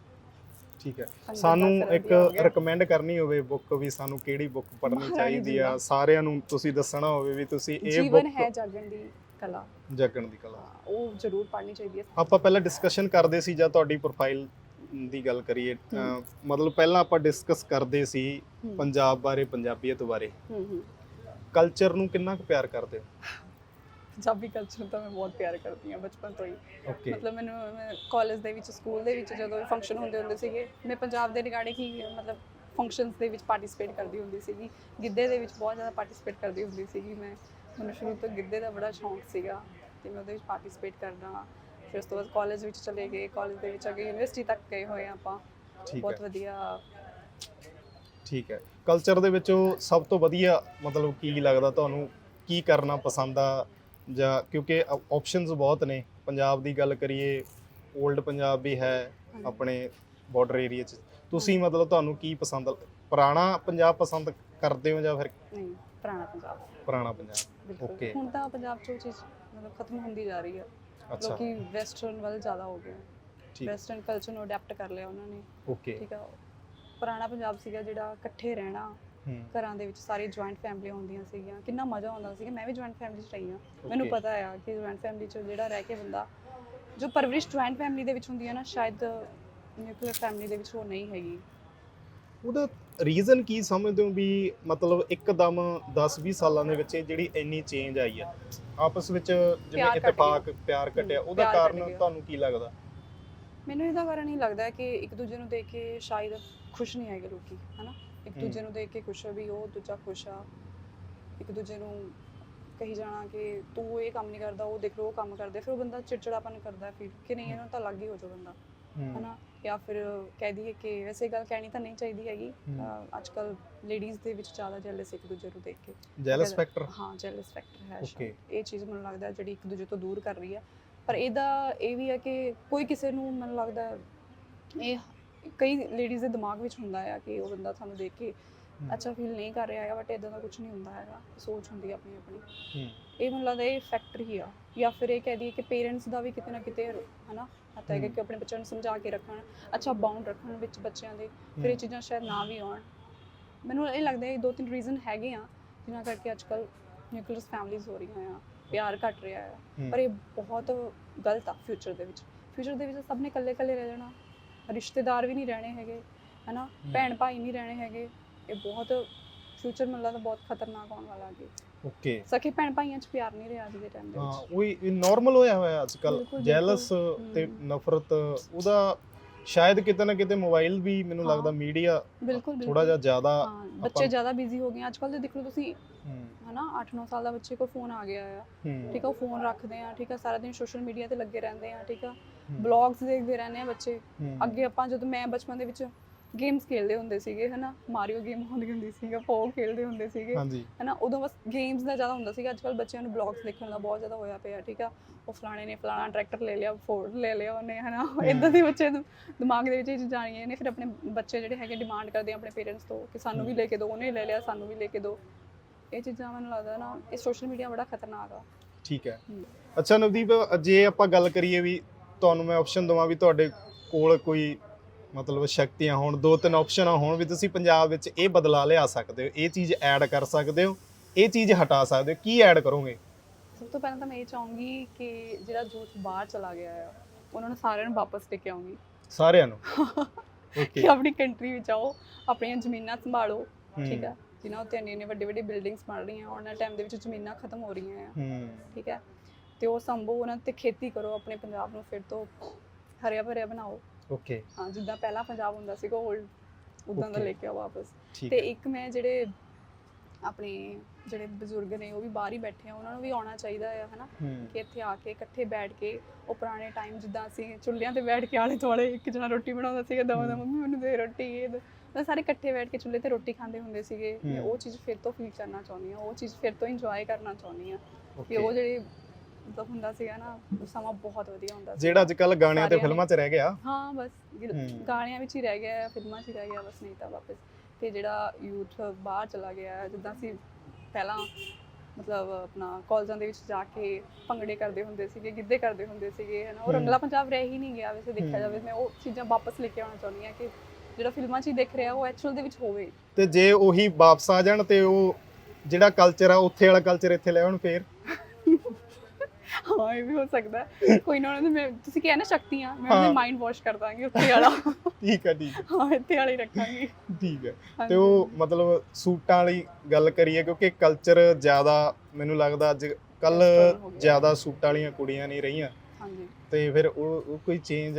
ਠੀਕ ਹੈ। ਸਾਨੂੰ ਇੱਕ। ਰეკਮੈਂਡ ਕਰਨੀ ਹੋਵੇ ਬੁੱਕ ਵੀ ਸਾਨੂੰ ਕਿਹੜੀ ਬੁੱਕ ਪੜ੍ਹਨੀ ਚਾਹੀਦੀ ਆ। ਸਾਰਿਆਂ ਨੂੰ ਤੁਸੀਂ ਦੱਸਣਾ ਹੋਵੇ ਵੀ ਤੁਸੀਂ ਇਹ ਜੀਵਨ ਹੈ ਬੁੱਕ ਜਾਗਣ ਦੀ ਕਲਾ। ਜਗਣ ਦੀ ਕਲਾ। ਉਹ ਜ਼ਰੂਰ ਪੜ੍ਹਨੀ ਚਾਹੀਦੀ ਹੈ। ਆਪਾਂ ਪਹਿਲਾਂ ਡਿਸਕਸ਼ਨ ਕਰਦੇ ਸੀ ਜਾਂ ਤੁਹਾਡੀ ਪ੍ਰੋਫਾਈਲ ਦੀ ਗੱਲ ਕਰੀਏ ਮਤਲਬ ਪਹਿਲਾਂ ਆਪਾਂ ਡਿਸਕਸ ਕਰਦੇ ਸੀ। ਪੰਜਾਬ ਬਾਰੇ ਪੰਜਾਬੀਅਤ ਬਾਰੇ। ਹੂੰ ਹੂੰ। ਕਲਚਰ ਨੂੰ ਕਿੰਨਾ ਕੁ ਪਿਆਰ ਕਰਦੇ ਹੋ? ਪੰਜਾਬੀ ਕਲਚਰ ਤਾਂ ਮੈਂ ਬਹੁਤ ਪਿਆਰ ਕਰਦੀ ਹਾਂ ਬਚਪਨ ਤੋਂ ਹੀ। ਮਤਲਬ ਮੈਨੂੰ ਕਾਲਜ ਦੇ ਵਿੱਚ ਸਕੂਲ ਦੇ ਵਿੱਚ ਜਦੋਂ ਵੀ ਫੰਕਸ਼ਨ ਹੁੰਦੇ ਹੁੰਦੇ ਸੀਗੇ ਮੈਂ ਪੰਜਾਬ ਦੇ ਰਿਗਾਰਡਿੰਗ ਹੀ ਮਤਲਬ ਫੰਕਸ਼ਨਸ ਦੇ ਵਿੱਚ ਪਾਰਟਿਸਿਪੇਟ ਕਰਦੀ ਹੁੰਦੀ ਸੀਗੀ। ਗਿੱਧੇ ਦੇ ਵਿੱਚ ਬਹੁਤ ਜ਼ਿਆਦਾ ਪਾਰਟਿਸਿਪੇਟ ਕਰਦੀ ਹੁੰਦੀ ਸੀਗੀ ਮੈਂ। ਮੈਨੂੰ ਸ਼ੁਰੂ ਤੋਂ ਗਿੱਧੇ ਦਾ ਬੜਾ ਸ਼ੌਂਕ ਸੀਗਾ ਤੇ ਮੈਂ ਉਹਦੇ ਵਿੱਚ ਪਾਰਟਿਸਿਪੇਟ ਕਰਨਾ ਫਿਰ ਉਸ ਤੋਂ ਬਾਅਦ ਕਾਲਜ ਵਿੱਚ ਚਲੇ ਗਏ। ਕਾਲਜ ਦੇ ਵਿੱਚ ਅੱਗੇ ਯੂਨੀਵਰਸਿਟੀ ਤੱਕ ਗਏ ਹੋਏ ਆਪਾਂ। ਬਹੁਤ ਵਧੀਆ। ਠੀਕ ਹੈ। ਕਲਚਰ ਦੇ ਵਿੱਚੋਂ ਸਭ ਤੋਂ ਵਧੀਆ ਮਤਲਬ ਕੀ ਲੱਗਦਾ ਤੁਹਾਨੂੰ? ਕੀ ਕਰਨਾ ਪਸੰਦ ਆ? ਜਾਂ ਕਿਉਂਕਿ ਆਪਸ਼ਨਸ ਬਹੁਤ ਨੇ। ਪੰਜਾਬ ਦੀ ਗੱਲ ਕਰੀਏ 올ਡ ਪੰਜਾਬ ਵੀ ਹੈ। ਆਪਣੇ ਬਾਰਡਰ ਏਰੀਆ 'ਚ। ਤੁਸੀਂ ਮਤਲਬ ਤੁਹਾਨੂੰ ਕੀ ਪਸੰਦ? ਪੁਰਾਣਾ ਪੰਜਾਬ ਪਸੰਦ ਕਰਦੇ ਹੋ ਜਾਂ ਫਿਰ ਨਹੀਂ ਪੁਰਾਣਾ ਪੰਜਾਬ। ਪੁਰਾਣਾ ਪੰਜਾਬ? ਬਿਲਕੁਲ। Okay. ਹੁਣ ਤਾਂ ਪੰਜਾਬ 'ਚ ਉਹ ਚੀਜ਼ ਮਤਲਬ ਖਤਮ ਹੁੰਦੀ ਜਾ ਰਹੀ ਹੈ ਅੱਛਾ। ਲੋਕੀ ਵੈਸਟਰਨ ਵੱਲ ਜ਼ਿਆਦਾ ਹੋ ਗਏ ਠੀਕ। ਵੈਸਟਰਨ ਕਲਚਰ ਨੂੰ ਅਡਾਪਟ ਕਰ ਲਿਆ ਉਹਨਾਂ ਨੇ। ਓਕੇ ਠੀਕ ਆ। ਪੁਰਾਣਾ ਪੰਜਾਬ ਸੀਗਾ ਜਿਹੜਾ ਇਕੱਠੇ ਰਹਿਣਾ ਘਰਾਂ ਦੇ ਵਿੱਚ ਸਾਰੀ ਜੁਆਇੰਟ ਫੈਮਲੀਆਂ ਹੁੰਦੀਆਂ ਸੀਗੀਆਂ। ਕਿੰਨਾ ਮਜ਼ਾ ਆਉਂਦਾ ਸੀਗਾ। ਮੈਂ ਵੀ ਜੁਆਇੰਟ ਫੈਮਿਲੀ 'ਚ ਰਹੀ ਹਾਂ। ਮੈਨੂੰ. ਪਤਾ ਆ ਕਿ ਜੁਆਇੰਟ ਫੈਮਿਲੀ 'ਚ ਜਿਹੜਾ ਰਹਿ ਕੇ ਬੰਦਾ ਜੋ ਪਰਵਰਿਸ਼ ਜੁਆਇੰਟ ਫੈਮਿਲੀ ਦੇ ਵਿੱਚ ਹੁੰਦੀ ਹੈ ਨਾ ਸ਼ਾਇਦ ਨਿਊਕਲੀਅਰ ਫੈਮਿਲੀ ਦੇ ਵਿੱਚ ਉਹ ਨਹੀਂ ਹੈਗੀ। ਉਹਦਾ ਰੀਜ਼ਨ ਕੀ ਸਮਝਦੇ ਹੋ ਵੀ ਮਤਲਬ ਇੱਕਦਮ 10-20 ਸਾਲਾਂ ਦੇ ਵਿੱਚ ਜਿਹੜੀ ਇੰਨੀ ਚੇਂਜ ਆਈ ਆ? ਆਪਸ ਵਿੱਚ ਜਿਵੇਂ ਇਤਫਾਕ ਪਿਆਰ ਘਟਿਆ। ਉਹਦਾ ਕਾਰਨ। ਤੁਹਾਨੂੰ ਕੀ ਲੱਗਦਾ? ਮੈਨੂੰ ਇਹਦਾ ਕਾਰਨ ਹੀ ਲੱਗਦਾ ਕਿ ਇੱਕ ਦੂਜੇ ਨੂੰ ਦੇਖ ਕੇ ਸ਼ਾਇਦ ਖੁਸ਼ ਨਹੀਂ ਹੈਗੇ ਲੋਕੀ ਹਨਾ? ਇੱਕ। ਦੂਜੇ ਨੂੰ ਦੇਖ ਕੇ ਖੁਸ਼ ਆ ਵੀ ਉਹ ਦੂਜਾ ਖੁਸ਼ ਆ ਇੱਕ ਦੂਜੇ ਨੂੰ ਕਹੀ ਜਾਣਾ ਕਿ ਤੂੰ ਇਹ ਕੰਮ ਨਹੀਂ ਕਰਦਾ ਉਹ ਦੇਖ ਉਹ ਕੰਮ ਕਰਦੇ ਫਿਰ ਉਹ ਬੰਦਾ ਚਿੜਚਿੜਾਪਨ ਕਰਦਾ ਫਿਰ ਕਿ ਨਹੀਂ ਇਹਨੂੰ ਤਾਂ ਲੱਗ ਹੀ ਹੋ ਜਾ ਬੰਦਾ ਹਨਾ ਜਾਂ ਫਿਰ ਕਹਿ ਦਈਏ ਕਿ ਵੈਸੇ ਗੱਲ ਕਹਿਣੀ ਤਾਂ ਨਹੀਂ ਚਾਹੀਦੀ ਹੈਗੀ। ਅੱਜ ਕੱਲ ਲੇਡੀਜ਼ ਦੇ ਵਿੱਚ ਜ਼ਿਆਦਾ ਜੈਲਸ ਇੱਕ ਦੂਜੇ ਨੂੰ ਦੇਖ ਕੇ ਜੈਲਸ ਫੈਕਟਰ ਹਾਂ ਜੈਲਸ ਫੈਕਟਰ ਹੈ. ਸ਼ਾਇਦ। ਇਹ ਚੀਜ਼ ਮੈਨੂੰ ਲੱਗਦਾ ਜਿਹੜੀ ਇੱਕ ਦੂਜੇ ਤੋਂ ਦੂਰ ਕਰ ਰਹੀ ਹੈ ਪਰ ਇਹਦਾ ਇਹ ਵੀ ਹੈ ਕਿ ਕੋਈ ਕਿਸੇ ਨੂੰ ਮੈਨੂੰ ਲੱਗਦਾ ਇਹ ਕਈ ਲੇਡੀਜ਼ ਦੇ ਦਿਮਾਗ ਵਿੱਚ ਹੁੰਦਾ ਹੈ ਕਿ ਉਹ ਬੰਦਾ ਤੁਹਾਨੂੰ ਦੇਖ ਕੇ ਅੱਛਾ ਫੀਲ ਨਹੀਂ ਕਰ ਰਿਹਾ ਹੈਗਾ ਬਟ ਇਦਾਂ ਦਾ ਕੁਝ ਨਹੀਂ ਹੁੰਦਾ ਹੈਗਾ ਸੋਚ ਹੁੰਦੀ ਹੈ ਆਪਣੀ ਆਪਣੀ। ਇਹ ਮੈਨੂੰ ਲੱਗਦਾ ਇਹ ਫੈਕਟਰ ਹੀ ਆ। ਜਾਂ ਫਿਰ ਇਹ ਕਹਿ ਦਈਏ ਕਿ ਪੇਰੈਂਟਸ ਦਾ ਵੀ ਕਿਤੇ ਨਾ ਕਿਤੇ ਹਨਾ? ਹੱਥ ਹੈਗਾ। ਕਿ ਆਪਣੇ ਬੱਚਿਆਂ ਨੂੰ ਸਮਝਾ ਕੇ ਰੱਖਣ ਅੱਛਾ ਬਾਉਂਡ ਰੱਖਣ ਵਿੱਚ ਬੱਚਿਆਂ ਦੇ ਫਿਰ ਇਹ ਚੀਜ਼ਾਂ ਸ਼ਾਇਦ ਨਾ ਵੀ ਆਉਣ। ਮੈਨੂੰ ਇਹ ਲੱਗਦਾ ਹੈ ਦੋ ਤਿੰਨ ਰੀਜ਼ਨ ਹੈਗੇ ਆ ਜਿਨ੍ਹਾਂ ਕਰਕੇ ਅੱਜਕੱਲ ਨਿਊਕਲੀਅਰ ਫੈਮਲੀਜ਼ ਹੋ ਰਹੀਆਂ ਆ ਪਿਆਰ ਘਟ ਰਿਹਾ ਆ। ਹੂੰ। ਪਰ ਇਹ ਬਹੁਤ ਗਲਤ ਆ ਫਿਊਚਰ ਦੇ ਵਿੱਚ। ਫਿਊਚਰ ਦੇ ਵਿੱਚ ਸਭ ਨੇ ਇਕੱਲੇ ਇਕੱਲੇ ਰਹਿ ਜਾਣਾ। ਰਿਸ਼ਤੇਦਾਰ ਵੀ ਨਹੀਂ ਰਹਿਣੇ ਹੈਗੇ ਹਨਾ? ਭੈਣ ਭਾਈ ਨਹੀਂ ਰਹਿਣੇ ਹੈਗੇ। ਇਹ ਬਹੁਤ ਫਿਊਚਰ ਮੈਨੂੰ ਲੱਗਦਾ ਬਹੁਤ ਖਤਰਨਾਕ ਆਉਣ ਵਾਲਾ ਅੱਗੇ। ਓਕੇ। ਸਕੇ ਭੈਣ ਭਾਈਆਂ 'ਚ ਪਿਆਰ ਨਹੀਂ ਰਿਹਾ ਅੱਜ ਦੇ ਟਾਈਮ ਦੇ ਹਾਂ ਵਿੱਚ ਉਹ ਨਾਰਮਲ ਹੋਇਆ ਹੋਇਆ ਅੱਜ ਕੱਲ ਜੈਲਸ। ਤੇ। ਨਫ਼ਰਤ ਉਹਦਾ ਸ਼ਾਇਦ ਕਿਤੇ ਨਾ ਕਿਤੇ ਮੋਬਾਈਲ ਵੀ ਮੈਨੂੰ। ਲੱਗਦਾ ਮੀਡੀਆ ਥੋੜਾ ਜਿਹਾ ਜ਼ਿਆਦਾ ਬੱਚੇ ਜ਼ਿਆਦਾ ਬਿਜ਼ੀ ਹੋ ਗਏ। ਅੱਜ ਕੱਲ੍ਹ ਦੇ ਦੇਖ ਲਓ ਤੁਸੀਂ ਹਨਾ 8-9 ਸਾਲ ਦਾ ਬੱਚੇ ਕੋਲ ਫੋਨ ਆ ਗਿਆ ਆ। ਠੀਕ ਆ ਉਹ ਫੋਨ ਰੱਖਦੇ ਆ ਠੀਕ ਆ ਸਾਰਾ ਦਿਨ ਸੋਸ਼ਲ ਮੀਡੀਆ ਤੇ ਲੱਗੇ ਰਹਿੰਦੇ ਆ ਠੀਕ ਆ। ਬਲੌਗਸ ਦੇਖਦੇ ਰਹਿੰਦੇ ਆ ਬੱਚੇ। ਅੱਗੇ ਆਪਾਂ ਜਦੋਂ ਮੈਂ ਬਚਪਨ ਦੇ ਵਿੱਚ ਗੇਮਸ ਖੇਡਦੇ ਹੁੰਦੇ ਸੀਗੇ ਹਨਾ? ਮਾਰੀਓ ਗੇਮ ਹੁੰਦੀ ਹੁੰਦੀ ਸੀਗਾ ਪੋ ਖੇਡਦੇ ਹੁੰਦੇ ਸੀਗੇ। ਹਨਾ? ਉਦੋਂ ਬਸ ਗੇਮਸ ਦਾ ਜ਼ਿਆਦਾ ਹੁੰਦਾ ਸੀਗਾ ਅੱਜਕੱਲ ਬੱਚਿਆਂ ਨੂੰ ਬਲੌਗਸ ਦੇਖਣ ਦਾ ਬਹੁਤ ਜ਼ਿਆਦਾ ਹੋਇਆ ਪਿਆ ਠੀਕ ਆ? ਉਹ ਫਲਾਣੇ ਨੇ ਫਲਾਣਾ ਟਰੈਕਟਰ ਲੈ ਲਿਆ ਫੋਰਡ ਲੈ ਲਿਆ ਉਹਨੇ ਹਨਾ? ਇਦਾਂ ਦੇ ਬੱਚੇ ਦਿਮਾਗ ਦੇ ਵਿੱਚ ਇਹ ਚੀਜ਼ਾਂ ਆਣੀਆਂ ਨੇ ਫਿਰ ਆਪਣੇ ਬੱਚੇ ਜਿਹੜੇ ਹੈਗੇ ਡਿਮਾਂਡ ਕਰਦੇ ਆ ਆਪਣੇ ਪੇਰੈਂਟਸ ਤੋਂ ਕਿ ਸਾਨੂੰ ਵੀ ਲੈ ਕੇ ਦਿਓ ਉਹਨੇ ਲੈ ਲਿਆ ਸਾਨੂੰ ਵੀ ਲੈ ਕੇ ਦਿਓ ਇਹ ਚੀਜ਼ਾਂ ਮੈਨੂੰ ਲੱਗਦਾ ਨਾ ਇਹ ਸੋਸ਼ਲ ਮੀਡੀਆ ਬੜਾ ਖਤਰਨਾਕ ਆ। ਠੀਕ ਹੈ। ਅੱਛਾ ਨਵਦੀਪ ਜੇ ਆਪਾਂ ਗੱਲ ਕਰੀਏ ਵੀ ਤੁਹਾਨੂੰ ਮੈਂ ਆਪਸ਼ਨ ਦਵਾਂ ਵੀ ਤੁਹਾਡੇ ਕੋਲ ਕੋਈ ਮਤਲਬ ਸ਼ਕਤੀਆਂ ਹੋਣ ਦੋ ਤਿੰਨ ਆਪਸ਼ਨ ਹੋਣ ਵੀ ਤੁਸੀਂ ਪੰਜਾਬ ਵਿੱਚ ਇਹ ਬਦਲਾ ਲਿਆ ਸਕਦੇ ਹੋ ਇਹ ਚੀਜ਼ ਐਡ ਕਰ ਸਕਦੇ ਹੋ ਇਹ ਚੀਜ਼ ਹਟਾ ਸਕਦੇ ਹੋ ਕੀ ਐਡ ਕਰੋਗੇ? ਸਭ ਤੋਂ ਪਹਿਲਾਂ ਤਾਂ ਮੈਂ ਇਹ ਚਾਹੂੰਗੀ ਕਿ ਜਿਹੜਾ ਯੂਥ ਬਾਹਰ ਚਲਾ ਗਿਆ ਆ ਉਹਨਾਂ ਨੂੰ ਸਾਰਿਆਂ ਨੂੰ ਵਾਪਸ ਲੈ ਕੇ ਆਉਂਗੀ ਸਾਰਿਆਂ ਨੂੰ? ਕਿ ਓਕੇ ਆਪਣੀ ਕੰਟਰੀ ਵਿੱਚ ਆਓ ਆਪਣੀਆਂ ਜ਼ਮੀਨਾਂ ਸੰਭਾਲੋ ਠੀਕ ਹੈ? ਜਿਨ੍ਹਾਂ ਉੱਤੇ ਇੰਨੇ ਵੱਡੇ ਵੱਡੇ ਬਿਲਡਿੰਗਸ ਬਣ ਰਹੀਆਂ ਵਾਲੇ ਟਾਈਮ ਦੇ ਵਿੱਚ ਜ਼ਮੀਨਾਂ ਖਤਮ ਹੋ ਰਹੀਆਂ ਆ। ਹੂੰ। ਠੀਕ ਹੈ? ਤੇ ਉਹ ਸੰਭੋ ਉਹਨਾਂ ਤੇ ਖੇਤੀ ਕਰੋ ਆਪਣੇ ਪੰਜਾਬ ਨੂੰ ਫਿਰ ਤੋਂ ਹਰਿਆ ਭਰਿਆ ਬਣਾਓ ਓਕੇ ਹਾਂ ਜਿੱਦਾਂ ਪਹਿਲਾਂ ਪੰਜਾਬ ਹੁੰਦਾ ਸੀਗਾ 올ਡ ਉਦਾਂ ਦਾ. ਲੈ ਕੇ ਆਓ ਵਾਪਸ ਤੇ ਹੈ ਇੱਕ ਮੈਂ ਜਿਹੜੇ ਆਪਣੇ ਜਿਹੜੇ ਬਜ਼ੁਰਗ ਨੇ ਉਹ ਵੀ ਬਾਹਰ ਹੀ ਬੈਠੇ ਆ ਉਹਨਾਂ ਨੂੰ ਵੀ ਆਉਣਾ ਚਾਹੀਦਾ ਆ ਹਨਾ ਹੂੰ ਕਿ ਇੱਥੇ ਆ ਕੇ ਇਕੱਠੇ ਬੈਠ ਕੇ ਉਹ ਪੁਰਾਣੇ ਟਾਈਮ ਜਿੱਦਾਂ ਅਸੀਂ ਚੁੱਲ੍ਹਿਆਂ ਤੇ ਬੈਠ ਕੇ ਆਲੇ ਦੁਆਲੇ ਇੱਕ ਜਣਾ ਰੋਟੀ ਬਣਾਉਂਦਾ ਸੀਗਾ ਦਵਾ ਦਾ। ਮੰਮੀ ਮੈਨੂੰ ਦੇ ਰੋਟੀ ਇਹ। ਮਤਲਬ ਸਾਰੇ ਇਕੱਠੇ ਬੈਠ ਕੇ ਚੁੱਲ੍ਹੇ ਤੇ ਰੋਟੀ ਖਾਂਦੇ ਹੁੰਦੇ ਸੀਗੇ ਮੈਂ। ਉਹ ਚੀਜ਼ ਫਿਰ ਤੋਂ ਫੀਲ ਕਰਨਾ ਚਾਹੁੰਦੀ ਆ ਉਹ ਚੀਜ਼ ਫਿਰ ਤੋਂ ਇੰਜੋਏ ਕਰਨਾ ਚਾਹੁੰਦੀ ਆ ਕਿ ਉਹ ਜਿਹੜੇ ਮਤਲਬ ਹੁੰਦਾ ਸੀਗਾ ਨਾ ਉਹ ਸਮਾਂ ਬਹੁਤ ਵਧੀਆ ਹੁੰਦਾ ਸੀ ਜਿਹੜਾ ਅੱਜ ਕੱਲ ਗਾਣਿਆਂ ਤੇ ਸਾਰਿਆਂ ਫਿਲਮਾਂ 'ਚ ਰਹਿ ਗਿਆ ਹਾਂ ਬਸ ਗਿਲ-। ਗਾਣਿਆਂ ਵਿੱਚ ਹੀ ਰਹਿ ਗਿਆ ਹੈ, ਫਿਲਮਾਂ 'ਚ ਹੀ ਰਹਿ ਗਿਆ ਬਸ ਨਹੀਂ ਤਾਂ ਵਾਪਸ ਤੇ ਜਿਹੜਾ ਯੂਥ ਬਾਹਰ ਚਲਾ ਗਿਆ ਹੈ, ਜਿੱਦਾਂ ਅਸੀਂ ਪਹਿਲਾਂ ਮਤਲਬ ਆਪਣਾ ਕਾਲਜਾਂ ਦੇ ਵਿੱਚ ਜਾ ਕੇ ਭੰਗੜੇ ਕਰਦੇ ਹੁੰਦੇ ਸੀਗੇ ਗਿੱਧੇ ਕਰਦੇ ਹੁੰਦੇ ਸੀਗੇ ਹਨਾ ਉਹ। ਰੰਗਲਾ ਪੰਜਾਬ ਰਹਿ ਹੀ ਨਹੀਂ ਗਿਆ ਵੈਸੇ ਦੇਖਿਆ। ਜਾਵੇ ਮੈਂ ਉਹ ਚੀਜ਼ਾਂ ਵਾਪਸ ਲੈ ਕੇ ਆਉਣਾ ਚਾਹੁੰਦੀ ਹਾਂ ਕਿ ਜਿਹੜਾ ਫਿਲਮਾਂ 'ਚ ਹੀ ਦਿਖ ਰਿਹਾ ਉਹ ਐਕਚੁਅਲ ਦੇ ਵਿੱਚ ਹੋਵੇ ਤੇ ਜੇ ਉਹੀ ਵਾਪਸ ਆ ਜਾਣ ਤੇ ਉਹ ਜਿਹੜਾ ਕਲਚਰ ਆ ਉੱਥੇ ਵਾਲਾ ਕਲਚਰ ਇੱਥੇ ਲੈ ਆਉਣ ਫੇਰ ਹਾਂ ਇਹ ਵੀ ਹੋ ਸਕਦਾ ਹੈ। ਕੋਈ ਨਾ ਉਹਨਾਂ ਨੂੰ ਮੈਂ ਤੁਸੀਂ ਕਿਹਾ ਨਾ ਸ਼ਕਤੀਆਂ ਮੈਂ ਉਹਦੇ ਹਾਂ। ਮਾਈਂਡ ਵਾਸ਼ ਕਰ ਦਾਂਗੀ ਉੱਥੇ ਵਾਲਾ ਠੀਕ ਹੈ ਠੀਕ ਹੈ, ਹਾਂ ਇੱਥੇ ਵਾਲੀ ਰੱਖਾਂਗੀ ਠੀਕ ਹੈ ਤੇ। ਉਹ ਮਤਲਬ ਸੂਟਾਂ ਵਾਲੀ ਗੱਲ ਕਰੀਏ ਕਿਉਂਕਿ ਕਲਚਰ ਜ਼ਿਆਦਾ ਮੈਨੂੰ ਲੱਗਦਾ ਅੱਜ ਕੱਲ Western ਹੋ ਗਿਆ। ਜ਼ਿਆਦਾ ਸੂਟਾਂ ਵਾਲੀਆਂ ਕੁੜੀਆਂ ਨਹੀਂ ਰਹੀਆਂ ਹਾਂਜੀ ਤੇ ਫਿਰ ਉਹ ਉਹ ਕੋਈ ਚੇਂਜ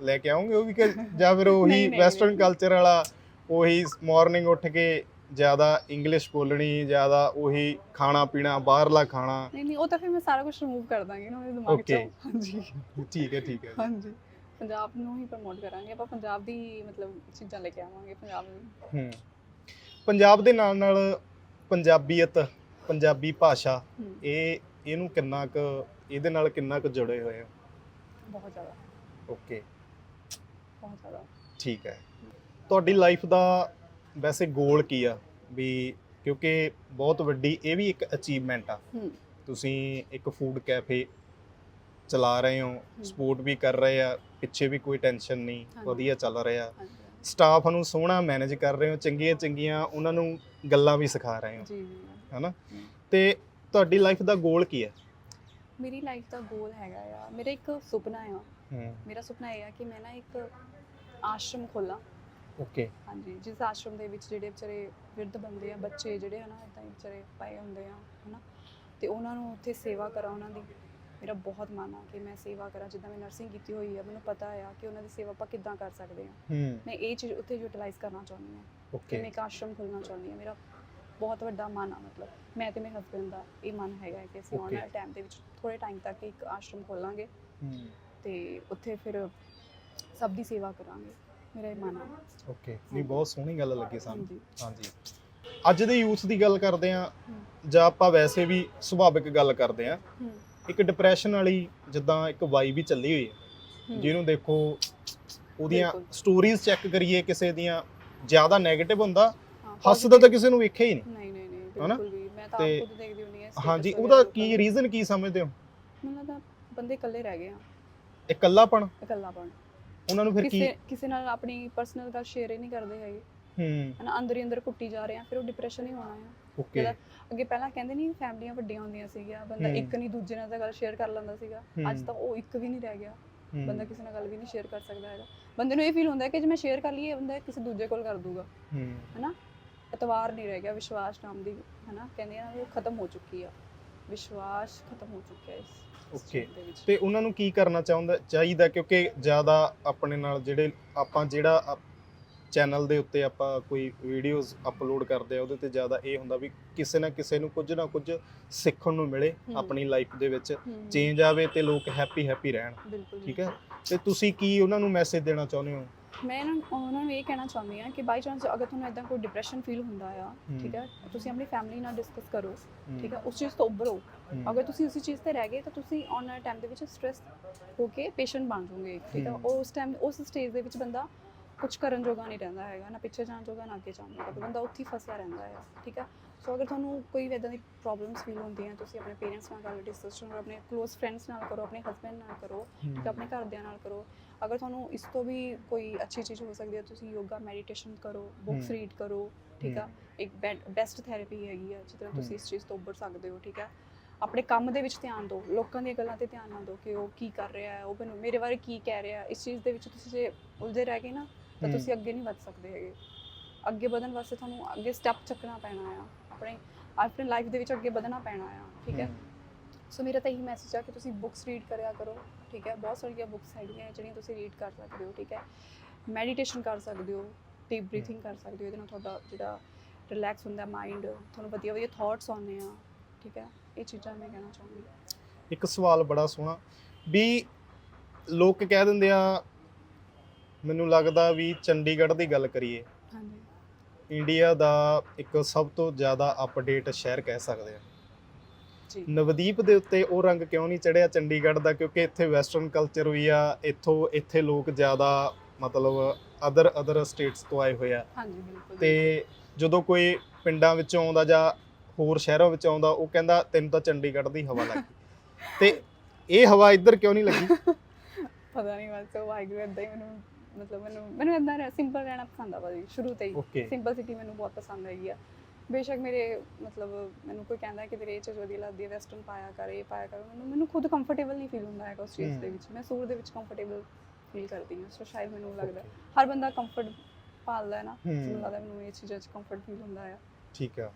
ਲੈ ਕੇ ਆਉਂਗੇ ਉਹ ਵੀ ਕਿ ਜਾਂ ਫਿਰ ਉਹੀ ਨਹੀਂ, ਨਹੀਂ, ਵੈਸਟਰਨ ਨਹੀਂ। ਕਲਚਰ ਵਾਲਾ ਉਹੀ ਮਾਰਨਿੰਗ ਉੱਠ ਕੇ ਜ਼ਿਆਦਾ ਇੰਗਲਿਸ਼ ਬੋਲਣੀ ਜ਼ਿਆਦਾ ਉਹੀ ਖਾਣਾ ਪੀਣਾ ਬਾਹਰਲਾ ਖਾਣਾ। ਨਹੀਂ ਨਹੀਂ ਉਹ ਤਾਂ ਫਿਰ ਮੈਂ ਸਾਰਾ ਕੁਝ ਰਿਮੂਵ ਕਰ ਦਾਂਗੀ ਨਾ ਉਹਦੇ ਦਿਮਾਗ ਚੋਂ। Okay. ਹਾਂਜੀ। ਠੀਕ ਹੈ ਠੀਕ ਹੈ। ਹਾਂਜੀ। ਪੰਜਾਬ ਨੂੰ ਹੀ ਪ੍ਰਮੋਟ ਕਰਾਂਗੇ ਆਪਾਂ ਪੰਜਾਬ ਦੀ ਮਤਲਬ ਚੀਜ਼ਾਂ ਲੈ ਕੇ ਆਵਾਂਗੇ ਪੰਜਾਬ ਨੂੰ। ਹੂੰ। ਪੰਜਾਬ ਦੇ ਨਾਲ ਨਾਲ ਪੰਜਾਬੀਅਤ ਪੰਜਾਬੀ ਭਾਸ਼ਾ ਹਮ, ਇਹ ਇਹਨੂੰ ਕਿੰਨਾ ਕੁ ਇਹਦੇ ਨਾਲ ਕਿੰਨਾ ਕੁ ਜੁੜੇ ਹੋਏ ਹੋ? ਬਹੁਤ ਜ਼ਿਆਦਾ। ਓਕੇ ਬਹੁਤ ਜ਼ਿਆਦਾ। ਠੀਕ ਹੈ। ਤੁਹਾਡੀ ਲਾਈਫ ਦਾ ਵੈਸੇ ਗੋਲ ਕੀ ਆ? ਵੀ ਕਿਉਂਕਿ ਬਹੁਤ ਵੱਡੀ ਇਹ ਵੀ ਇੱਕ ਅਚੀਵਮੈਂਟ ਆ। ਹੂੰ। ਤੁਸੀਂ ਇੱਕ ਫੂਡ ਕੈਫੇ ਚਲਾ ਰਹੇ ਹੋ ਸਪੋਰਟ ਵੀ ਕਰ ਰਹੇ ਆ ਪਿੱਛੇ ਵੀ ਕੋਈ ਟੈਨਸ਼ਨ ਨਹੀਂ। ਵਧੀਆ ਚੱਲ ਰਿਹਾ। ਸਟਾਫ ਨੂੰ ਸੋਹਣਾ ਮੈਨੇਜ ਕਰ ਰਹੇ ਹੋ ਚੰਗੀਆਂ ਚੰਗੀਆਂ ਉਹਨਾਂ ਨੂੰ ਗੱਲਾਂ ਵੀ ਸਿਖਾ ਰਹੇ ਹੋ। ਜੀ ਜੀ ਹਨਾ। ਤੇ ਤੁਹਾਡੀ ਲਾਈਫ ਦਾ ਗੋਲ ਕੀ ਹੈ ਮੇਰੀ ਲਾਈਫ ਦਾ ਗੋਲ ਹੈਗਾ ਆ ਮੇਰਾ ਇੱਕ ਸੁਪਨਾ ਆ। ਹੂੰ। ਮੇਰਾ ਸੁਪਨਾ ਇਹ ਆ ਕਿ ਮੈਂ ਨਾ ਇੱਕ ਆਸ਼ਰਮ ਖੋਲਾਂ। ਓਕੇ ਹਾਂਜੀ ਜਿਸ ਆਸ਼ਰਮ ਦੇ ਵਿੱਚ ਜਿਹੜੇ ਵਿਚਾਰੇ ਵਿਰਧ ਬੰਦੇ ਆ ਬੱਚੇ ਜਿਹੜੇ ਹਨਾ ਇਦਾਂ ਹੀ ਵਿਚਾਰੇ ਪਏ ਹੁੰਦੇ ਆ ਹਨਾ? ਤੇ ਉਹਨਾਂ ਨੂੰ ਉੱਥੇ ਸੇਵਾ ਕਰਾਂ ਉਹਨਾਂ ਦੀ। ਮੇਰਾ ਬਹੁਤ ਮਨ ਆ ਕਿ ਮੈਂ ਸੇਵਾ ਕਰਾਂ ਜਿੱਦਾਂ ਮੈਂ ਨਰਸਿੰਗ ਕੀਤੀ ਹੋਈ ਆ ਮੈਨੂੰ ਪਤਾ ਆ ਕਿ ਉਹਨਾਂ ਦੀ ਸੇਵਾ ਆਪਾਂ ਕਿੱਦਾਂ ਕਰ ਸਕਦੇ ਆ। ਹੂੰ। ਮੈਂ ਇਹ ਚੀਜ਼ ਉੱਥੇ ਯੂਟਿਲਾਈਜ਼ ਕਰਨਾ ਚਾਹੁੰਦੀ ਆ। ਕਿ ਓਕੇ ਮੈਂ ਇੱਕ ਆਸ਼ਰਮ ਖੋਲਣਾ ਚਾਹੁੰਦੀ ਆ। ਮੇਰਾ ਬਹੁਤ ਵੱਡਾ ਮਨ ਆ ਮਤਲਬ। ਮੈਂ ਤੇ ਮੇਰੇ ਹਸਬੰਡ ਦਾ ਇਹ ਮਨ ਹੈਗਾ ਹੈ ਕਿ ਅਸੀਂ ਆਉਣ Okay. ਵਾਲੇ ਟਾਈਮ ਦੇ ਵਿੱਚ ਥੋੜੇ ਟਾਈਮ ਤੱਕ ਇੱਕ ਆਸ਼ਰਮ ਖੋਲਾਂਗੇ। ਹੂੰ। ਤੇ ਉੱਥੇ ਫਿਰ ਸਭ ਦੀ ਸੇਵਾ ਕਰਾਂਗੇ। ਮੇਰਾ ਇਹ ਮਨ ਆ। ਓਕੇ ਨਹੀਂ ਬਹੁਤ ਸੋਹਣੀ ਗੱਲ ਲੱਗੀ ਸਾਨੂੰ। ਹਾਂਜੀ। ਹਾਂਜੀ। ਅੱਜ ਦੇ ਯੂਥ ਦੀ ਗੱਲ ਕਰਦੇ ਆ। ਜਾਂ ਆਪਾਂ ਵੈਸੇ ਵੀ ਸੁਭਾਵਿਕ ਗੱਲ ਕਰਦੇ ਆ ਹੂੰ। ਇੱਕ ਡਿਪਰੈਸ਼ਨ ਵਾਲੀ ਜਿੱਦਾਂ ਇੱਕ ਵਾਈ ਵੀ ਚੱਲੀ ਹੋਈ ਹੈ। ਹੂੰ। ਜਿਹਨੂੰ ਦੇਖੋ ਉਹਦੀਆਂ ਬਿਲਕੁਲ। ਸਟੋਰੀਜ਼ ਚੈੱਕ ਕਰੀਏ ਕਿਸੇ ਦੀਆਂ ਜ਼ਿਆਦਾ 네ਗੇਟਿਵ ਹੁੰਦਾ ਹਾਂ, ਹੱਸਦਾ ਤਾਂ ਕਿਸੇ ਨੂੰ ਵੇਖਿਆ ਹੀ ਨਹੀਂ। ਨਹੀਂ ਨਹੀਂ ਨਹੀਂ ਹਨਾ? ਬਿਲਕੁਲ ਵੀ। ਮੈਂ ਤਾਂ ਤੇ- ਆਪ ਖੁਦ ਦੇਖਦੀ ਹੁੰਦੀ ਹਾਂ ਹਾਂਜੀ status ਉਹਦਾ ਵਗੈਰਾ ਕੀ। ਰੀਜ਼ਨ ਕੀ ਸਮਝਦੇ ਹੋ? ਮੈਨੂੰ ਲੱਗਦਾ ਬੰਦੇ ਇਕੱਲੇ ਰਹਿ ਗਏ ਆ। ਇਕੱਲਾਪਣ? ਇਕੱਲਾਪਣ। ਉਹਨਾਂ ਨੂੰ ਫਿਰ ਕੀ ਕਿਸੇ ਕਿਸੇ ਨਾਲ ਆਪਣੀ ਪਰਸਨਲ ਗੱਲ ਸ਼ੇਅਰ ਹੀ ਨਹੀਂ ਕਰਦੇ ਹੈਗੇ। ਹੂੰ। ਹਨਾ ਅੰਦਰ ਹੀ ਅੰਦਰ ਕੁੱਟੀ ਜਾ ਰਹੇ ਆ ਫਿਰ ਉਹ ਡਿਪਰੈਸ਼ਨ ਹੀ ਹੋਣਾ ਆ। ਓਕੇ ਜਿਹੜਾ ਅੱਗੇ ਪਹਿਲਾਂ ਕਹਿੰਦੇ ਨਹੀਂ ਫੈਮਲੀਆਂ ਵੱਡੀਆਂ ਹੁੰਦੀਆਂ ਸੀਗੀਆਂ ਬੰਦਾ ਹੂੰ। ਇੱਕ ਨਹੀਂ ਦੂਜੇ ਨਾਲ ਤਾਂ ਗੱਲ ਸ਼ੇਅਰ ਕਰ ਲੈਂਦਾ ਸੀਗਾ। ਅੱਜ ਤਾਂ ਉਹ ਇੱਕ ਵੀ ਨਹੀਂ ਰਹਿ ਗਿਆ। ਬੰਦਾ ਕਿਸੇ ਨਾਲ ਗੱਲ ਵੀ ਨਹੀਂ ਸ਼ੇਅਰ ਕਰ ਸਕਦਾ ਹੈਗਾ। ਬੰਦੇ ਨੂੰ ਇਹ ਫੀਲ ਹੁੰਦਾ ਕਿ ਜੇ ਮੈਂ ਸ਼ੇਅਰ ਕਰ ਲਈਏ ਬੰਦਾ ਕਿਸੇ ਦੂਜੇ ਕੋਲ ਕਰ ਦੂਗਾ। ਹੂੰ। ਹਨਾ? ਇਤਵਾਰ ਨਹੀਂ ਰਹਿ ਗਿਆ ਵਿਸ਼ਵਾਸ ਨਾਮ ਦੀ ਹਨਾ? ਕਹਿੰਦੇ ਆ ਵੀ ਉਹ ਖਤਮ ਹੋ ਚੁੱਕੀ ਆ। ਵਿਸ਼ਵਾਸ ਖਤਮ ਹੋ ਚੁੱਕਿਆ ਇਸ ਵਿੱਚ। ਤੇ ਉਹਨਾਂ ਨੂੰ ਕੀ ਕਰਨਾ ਚਾਹੁੰਦਾ ਚਾਹੀਦਾ? ਕਿਉਂਕਿ ਜ਼ਿਆਦਾ ਆਪਣੇ ਨਾਲ ਜਿਹੜੇ ਆਪਾਂ ਜਿਹੜਾ ਚੈਨਲ ਦੇ ਉੱਤੇ ਆਪਾਂ ਕੋਈ ਵੀਡੀਓਜ਼ ਅਪਲੋਡ ਕਰਦੇ ਆ ਉਹਦੇ ਤੇ ਜ਼ਿਆਦਾ ਇਹ ਹੁੰਦਾ ਵੀ ਕਿਸੇ ਨਾ ਕਿਸੇ ਨੂੰ ਕੁਝ ਨਾ ਕੁਝ ਸਿੱਖਣ ਨੂੰ ਮਿਲੇ। ਆਪਣੀ ਲਾਈਫ ਦੇ ਵਿੱਚ। ਚੇਂਜ ਆਵੇ ਤੇ ਲੋਕ ਹੈਪੀ ਹੈਪੀ ਰਹਿਣ। ਠੀਕ ਹੈ? ਤੇ ਤੁਸੀਂ ਕੀ ਉਹਨਾਂ ਨੂੰ ਮੈਸੇਜ ਦੇਣਾ ਚਾਹੁੰਦੇ ਹੋ? ਮੈਂ ਇਹਨਾਂ ਨੂੰ- ਉਹਨਾਂ ਨੂੰ ਇਹ ਕਹਿਣਾ ਚਾਹੁੰਦੀ ਹਾਂ ਕਿ ਬਾਈ ਚਾਂਸ ਅਗਰ ਤੁਹਾਨੂੰ ਇਦਾਂ ਕੋਈ ਡਿਪਰੈਸ਼ਨ ਫੀਲ ਹੁੰਦਾ ਆ ਹਮ। ਠੀਕ ਹੈ ਤੁਸੀਂ ਆਪਣੀ ਫੈਮਿਲੀ ਨਾਲ ਡਿਸਕਸ ਕਰੋ ਠੀਕ ਹੈ ਉਸ ਚੀਜ਼ ਤੋਂ ਉੱਭਰੋ। ਅਗਰ ਤੁਸੀਂ ਉਸੇ ਚੀਜ਼ ਤੇ ਰਹਿ ਗਏ ਤਾਂ ਤੁਸੀਂ ਆਉਣ ਵਾਲੇ ਟਾਈਮ ਦੇ ਵਿੱਚ ਸਟ੍ਰੈਸ ਹੋ ਕੇ ਪੇਸ਼ੈਂਟ ਬਣ ਜਾਓਗੇ ਠੀਕ ਹੈ। ਹਮ। ਉਸ ਟਾਈਮ ਉਸ ਸਟੇਜ ਦੇ ਵਿੱਚ ਬੰਦਾ ਕੁਝ ਕਰਨ ਜੋਗਾ ਨਹੀਂ ਰਹਿੰਦਾ ਹੈਗਾ ਨਾ ਪਿੱਛੇ ਜਾਣ ਜੋਗਾ ਨਾ ਅੱਗੇ ਜਾਣ ਜੋਗਾ ਤੇ ਬੰਦਾ ਉੱਥੇ ਹੀ ਫਸਿਆ ਰਹਿੰਦਾ ਹੈ ਠੀਕ ਹੈ। ਸੋ ਅਗਰ ਤੁਹਾਨੂੰ ਕੋਈ ਵੀ ਇਦਾਂ ਦੀ ਪ੍ਰੋਬਲਮਸ ਫੀਲ ਹੁੰਦੀਆਂ ਤੁਸੀਂ ਆਪਣੇ ਪੇਰੈਂਟਸ ਨਾਲ ਗੱਲ ਡਿਸਕਸ ਕਰੋ ਆਪਣੇ ਕਲੋਜ਼ ਫਰੈਂਡਸ ਨਾਲ ਕਰੋ ਆਪਣੇ ਹਸਬੰਡ ਨਾਲ ਕਰੋ ਹੈ। ਆਪਣੇ ਘਰਦਿਆਂ ਨਾਲ ਕਰੋ ਅਗਰ ਤੁਹਾਨੂੰ ਇਸ ਤੋਂ ਵੀ ਕੋਈ ਅੱਛੀ ਚੀਜ਼ ਹੋ ਸਕਦੀ ਹੈ ਤੁਸੀਂ ਯੋਗਾ ਮੈਡੀਟੇਸ਼ਨ ਕਰੋ ਬੁੱਕਸ। ਰੀਡ ਕਰੋ ਠੀਕ ਆ। ਇੱਕ ਬੈਸਟ ਥੈਰੇਪੀ ਹੈਗੀ ਆ ਜਿਸ ਤਰ੍ਹਾਂ। ਤੁਸੀਂ ਇਸ ਚੀਜ਼ ਤੋਂ ਉੱਭਰ ਸਕਦੇ ਹੋ ਠੀਕ ਹੈ ਆਪਣੇ ਕੰਮ ਦੇ ਵਿੱਚ ਧਿਆਨ ਦਿਓ ਲੋਕਾਂ ਦੀਆਂ ਗੱਲਾਂ ਤੇ ਧਿਆਨ ਨਾ ਦਿਓ ਕਿ ਉਹ ਕੀ ਕਰ ਰਿਹਾ ਹੈ ਉਹ ਮੈਨੂੰ ਮੇਰੇ ਬਾਰੇ ਕੀ ਕਹਿ ਰਿਹਾ ਇਸ ਚੀਜ਼ ਦੇ ਵਿੱਚ ਤੁਸੀਂ ਜੇ ਉਲਝੇ ਰਹਿ ਗਏ ਨਾ ਤਾਂ। ਤੁਸੀਂ ਅੱਗੇ ਨਹੀਂ ਵੱਧ ਸਕਦੇ ਹੈਗੇ ਅੱਗੇ ਵਧਣ ਵਾਸਤੇ ਤੁਹਾਨੂੰ ਅੱਗੇ ਸਟੈਪ ਚੱਕਣਾ ਪੈਣਾ ਆ ਆਪਣੇ ਆਪਣੀ ਲਾਈਫ ਦੇ ਵਿੱਚ ਅੱਗੇ ਵਧਣਾ ਪੈਣਾ ਆ ਠੀਕ ਹੈ ਸੋ ਮੇਰਾ ਤਾਂ ਇਹੀ ਮੈਸੇਜ ਆ ਕਿ ਤੁਸੀਂ ਬੁੱਕਸ ਰੀਡ ਕਰਿਆ ਕਰੋ ਠੀਕ ਹੈ ਬਹੁਤ ਸਾਰੀਆਂ ਬੁੱਕਸ ਹੈਗੀਆਂ ਜਿਹੜੀਆਂ ਤੁਸੀਂ ਰੀਡ ਕਰ ਸਕਦੇ ਹੋ ਠੀਕ ਹੈ। ਮੈਡੀਟੇਸ਼ਨ ਕਰ ਸਕਦੇ ਹੋ ਡੀਪ ਬਰੀਥਿੰਗ ਕਰ ਸਕਦੇ ਹੋ ਇਹਦੇ ਨਾਲ ਤੁਹਾਡਾ ਜਿਹੜਾ ਰਿਲੈਕਸ ਹੁੰਦਾ ਮਾਈਂਡ ਤੁਹਾਨੂੰ ਵਧੀਆ ਵਧੀਆ ਥਾਟਸ ਆਉਂਦੇ ਆ ਠੀਕ ਹੈ। ਇਹ ਚੀਜ਼ਾਂ ਮੈਂ ਕਹਿਣਾ ਚਾਹੁੰਦੀ ਇੱਕ ਸਵਾਲ ਬੜਾ ਸੋਹਣਾ ਵੀ ਲੋਕ ਕਹਿ ਦਿੰਦੇ ਆ ਮੈਨੂੰ ਲੱਗਦਾ ਵੀ ਚੰਡੀਗੜ੍ਹ ਦੀ ਗੱਲ ਕਰੀਏ ਹਾਂਜੀ। ਇੰਡੀਆ ਦਾ ਇੱਕ ਸਭ ਤੋਂ ਜ਼ਿਆਦਾ ਅਪਡੇਟ ਸ਼ਹਿਰ ਕਹਿ ਸਕਦੇ ਆ। ਨਵਦੀਪ ਦੇ ਉੱਤੇ ਉਹ ਰੰਗ ਕਿਉਂ ਨਹੀਂ ਚੜਿਆ ਚੰਡੀਗੜ੍ਹ ਦਾ? ਕਿਉਂਕਿ ਇੱਥੇ ਵੈਸਟਰਨ ਕਲਚਰ ਵੀ ਆ ਇੱਥੋਂ ਇੱਥੇ ਲੋਕ ਜ਼ਿਆਦਾ ਮਤਲਬ ਅਦਰ ਅਦਰ ਸਟੇਟਸ ਤੋਂ ਆਏ ਹੋਏ ਆ। ਹਾਂਜੀ ਬਿਲਕੁਲ ਤੇ ਜਦੋਂ ਕੋਈ ਪਿੰਡਾਂ ਵਿੱਚੋਂ ਆਉਂਦਾ ਜਾਂ ਹੋਰ ਸ਼ਹਿਰਾਂ ਵਿੱਚ ਆਉਂਦਾ ਉਹ ਕਹਿੰਦਾ ਤੈਨੂੰ ਤਾਂ ਚੰਡੀਗੜ੍ਹ ਦੀ ਹਵਾ ਲੱਗੀ। ਤੇ ਇਹ ਹਵਾ ਇੱਧਰ ਕਿਉਂ ਨਹੀਂ ਲੱਗੀ? ਪਤਾ ਨਹੀਂ ਬਸ ਉਹ ਵਾਹਿਗੁਰੂ ਏਦਾਂ ਹੀ ਮੈਨੂੰ ਮਤਲਬ ਮੈਨੂੰ ਮੈਨੂੰ ਰਹਿ ਸਿੰਪਲ ਰਹਿਣਾ ਪਸੰਦ ਆ ਭਾਜੀ ਸ਼ੁਰੂ ਤੋਂ ਹੀ। ਓਕੇ ਸਿੰਪਲਸਿਟੀ ਮੈਨੂੰ ਬਹੁਤ ਪਸੰਦ ਹੈਗੀ ਆ। ਬੇਸ਼ੱਕ ਮੇਰੇ ਮਤਲਬ ਮੈਨੂੰ ਕੋਈ ਕਹਿੰਦਾ ਕਿ ਤੇਰੇ ਇਹ ਚੀਜ਼ ਵਧੀਆ ਲੱਗਦੀ ਹੈ ਵੈਸਟਰਨ ਪਾਇਆ ਕਰ ਇਹ ਪਾਇਆ ਕਰ ਮੈਨੂੰ ਮੈਨੂੰ ਖੁਦ ਕੰਫਰਟੇਬਲ ਨਹੀਂ ਫੀਲ ਹੁੰਦਾ ਹੈਗਾ ਉਸ ਚੀਜ਼ ਦੇ। ਵਿੱਚ। ਮੈਂ ਸੂਟ ਦੇ ਵਿੱਚ ਕੰਫਰਟੇਬਲ ਫੀਲ ਕਰਦੀ ਹਾਂ ਸੋ ਸ਼ਾਇਦ ਮੈਨੂੰ ਲੱਗਦਾ ਹਰ ਬੰਦਾ ਕੰਫਰਟ ਭਾਲਦਾ ਹੈ ਨਾ। ਮੈਨੂੰ ਲੱਗਦਾ ਮੈਨੂੰ ਇਹ ਚੀਜ਼ਾਂ 'ਚ ਕੰਫਰਟ ਫੀਲ ਹੁੰਦਾ ਆ। ਠੀਕ ਆ।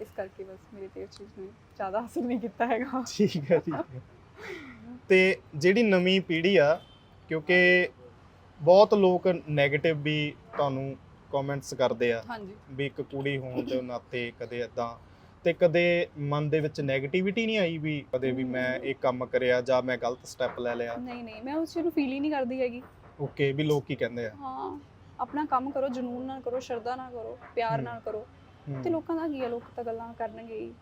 ਇਸ ਕਰਕੇ ਬਸ ਮੇਰੇ ਤੇ ਇਸ ਚੀਜ਼ ਨੇ ਜ਼ਿਆਦਾ ਹਾਸਲ ਨਹੀਂ ਕੀਤਾ ਹੈਗਾ। ਠੀਕ ਹੈ ਠੀਕ ਹੈ ਤੇ ਜਿਹੜੀ ਨਵੀਂ ਪੀੜ੍ਹੀ ਆ ਕਿਉਂਕਿ ਬਹੁਤ ਲੋਕ 네ਗੇਟਿਵ ਵੀ ਤੁਹਾਨੂੰ ਕਮੈਂਟਸ ਕਰਦੇ ਆ ਹਾਂਜੀ। ਵੀ ਇੱਕ ਕੁੜੀ ਹੋਣ ਦੇ ਨਾਤੇ ਕਦੇ ਇਦਾਂ ਤੇ ਕਦੇ ਮਨ ਦੇ ਵਿੱਚ 네ਗੇਟਿਵਿਟੀ ਨਹੀਂ ਆਈ ਵੀ ਕਦੇ ਵੀ ਮੈਂ ਇਹ ਕੰਮ ਕਰਿਆ ਜਾਂ ਮੈਂ ਗਲਤ ਸਟੈਪ ਲੈ ਲਿਆ। ਨਹੀਂ ਨਹੀਂ ਮੈਂ ਉਸ ਚੀਜ਼ ਨੂੰ ਫੀਲ ਹੀ ਨਹੀਂ ਕਰਦੀ ਹੈਗੀ। ਓਕੇ ਵੀ ਲੋਕ ਕੀ ਕਹਿੰਦੇ ਆ? ਹਾਂ ਆਪਣਾ ਕੰਮ ਕਰੋ ਜਨੂਨ ਨਾਲ ਕਰੋ ਸ਼ਰਧਾ ਨਾਲ ਕਰੋ ਪਿਆਰ। ਨਾਲ ਕਰੋ। ਤੇ ਲੋਕਾਂ ਦਾ ਕੀ ਹੈ ਲੋਕ ਤਾਂ ਗੱਲਾਂ ਕਰਨਗੇ ਹੂੰ,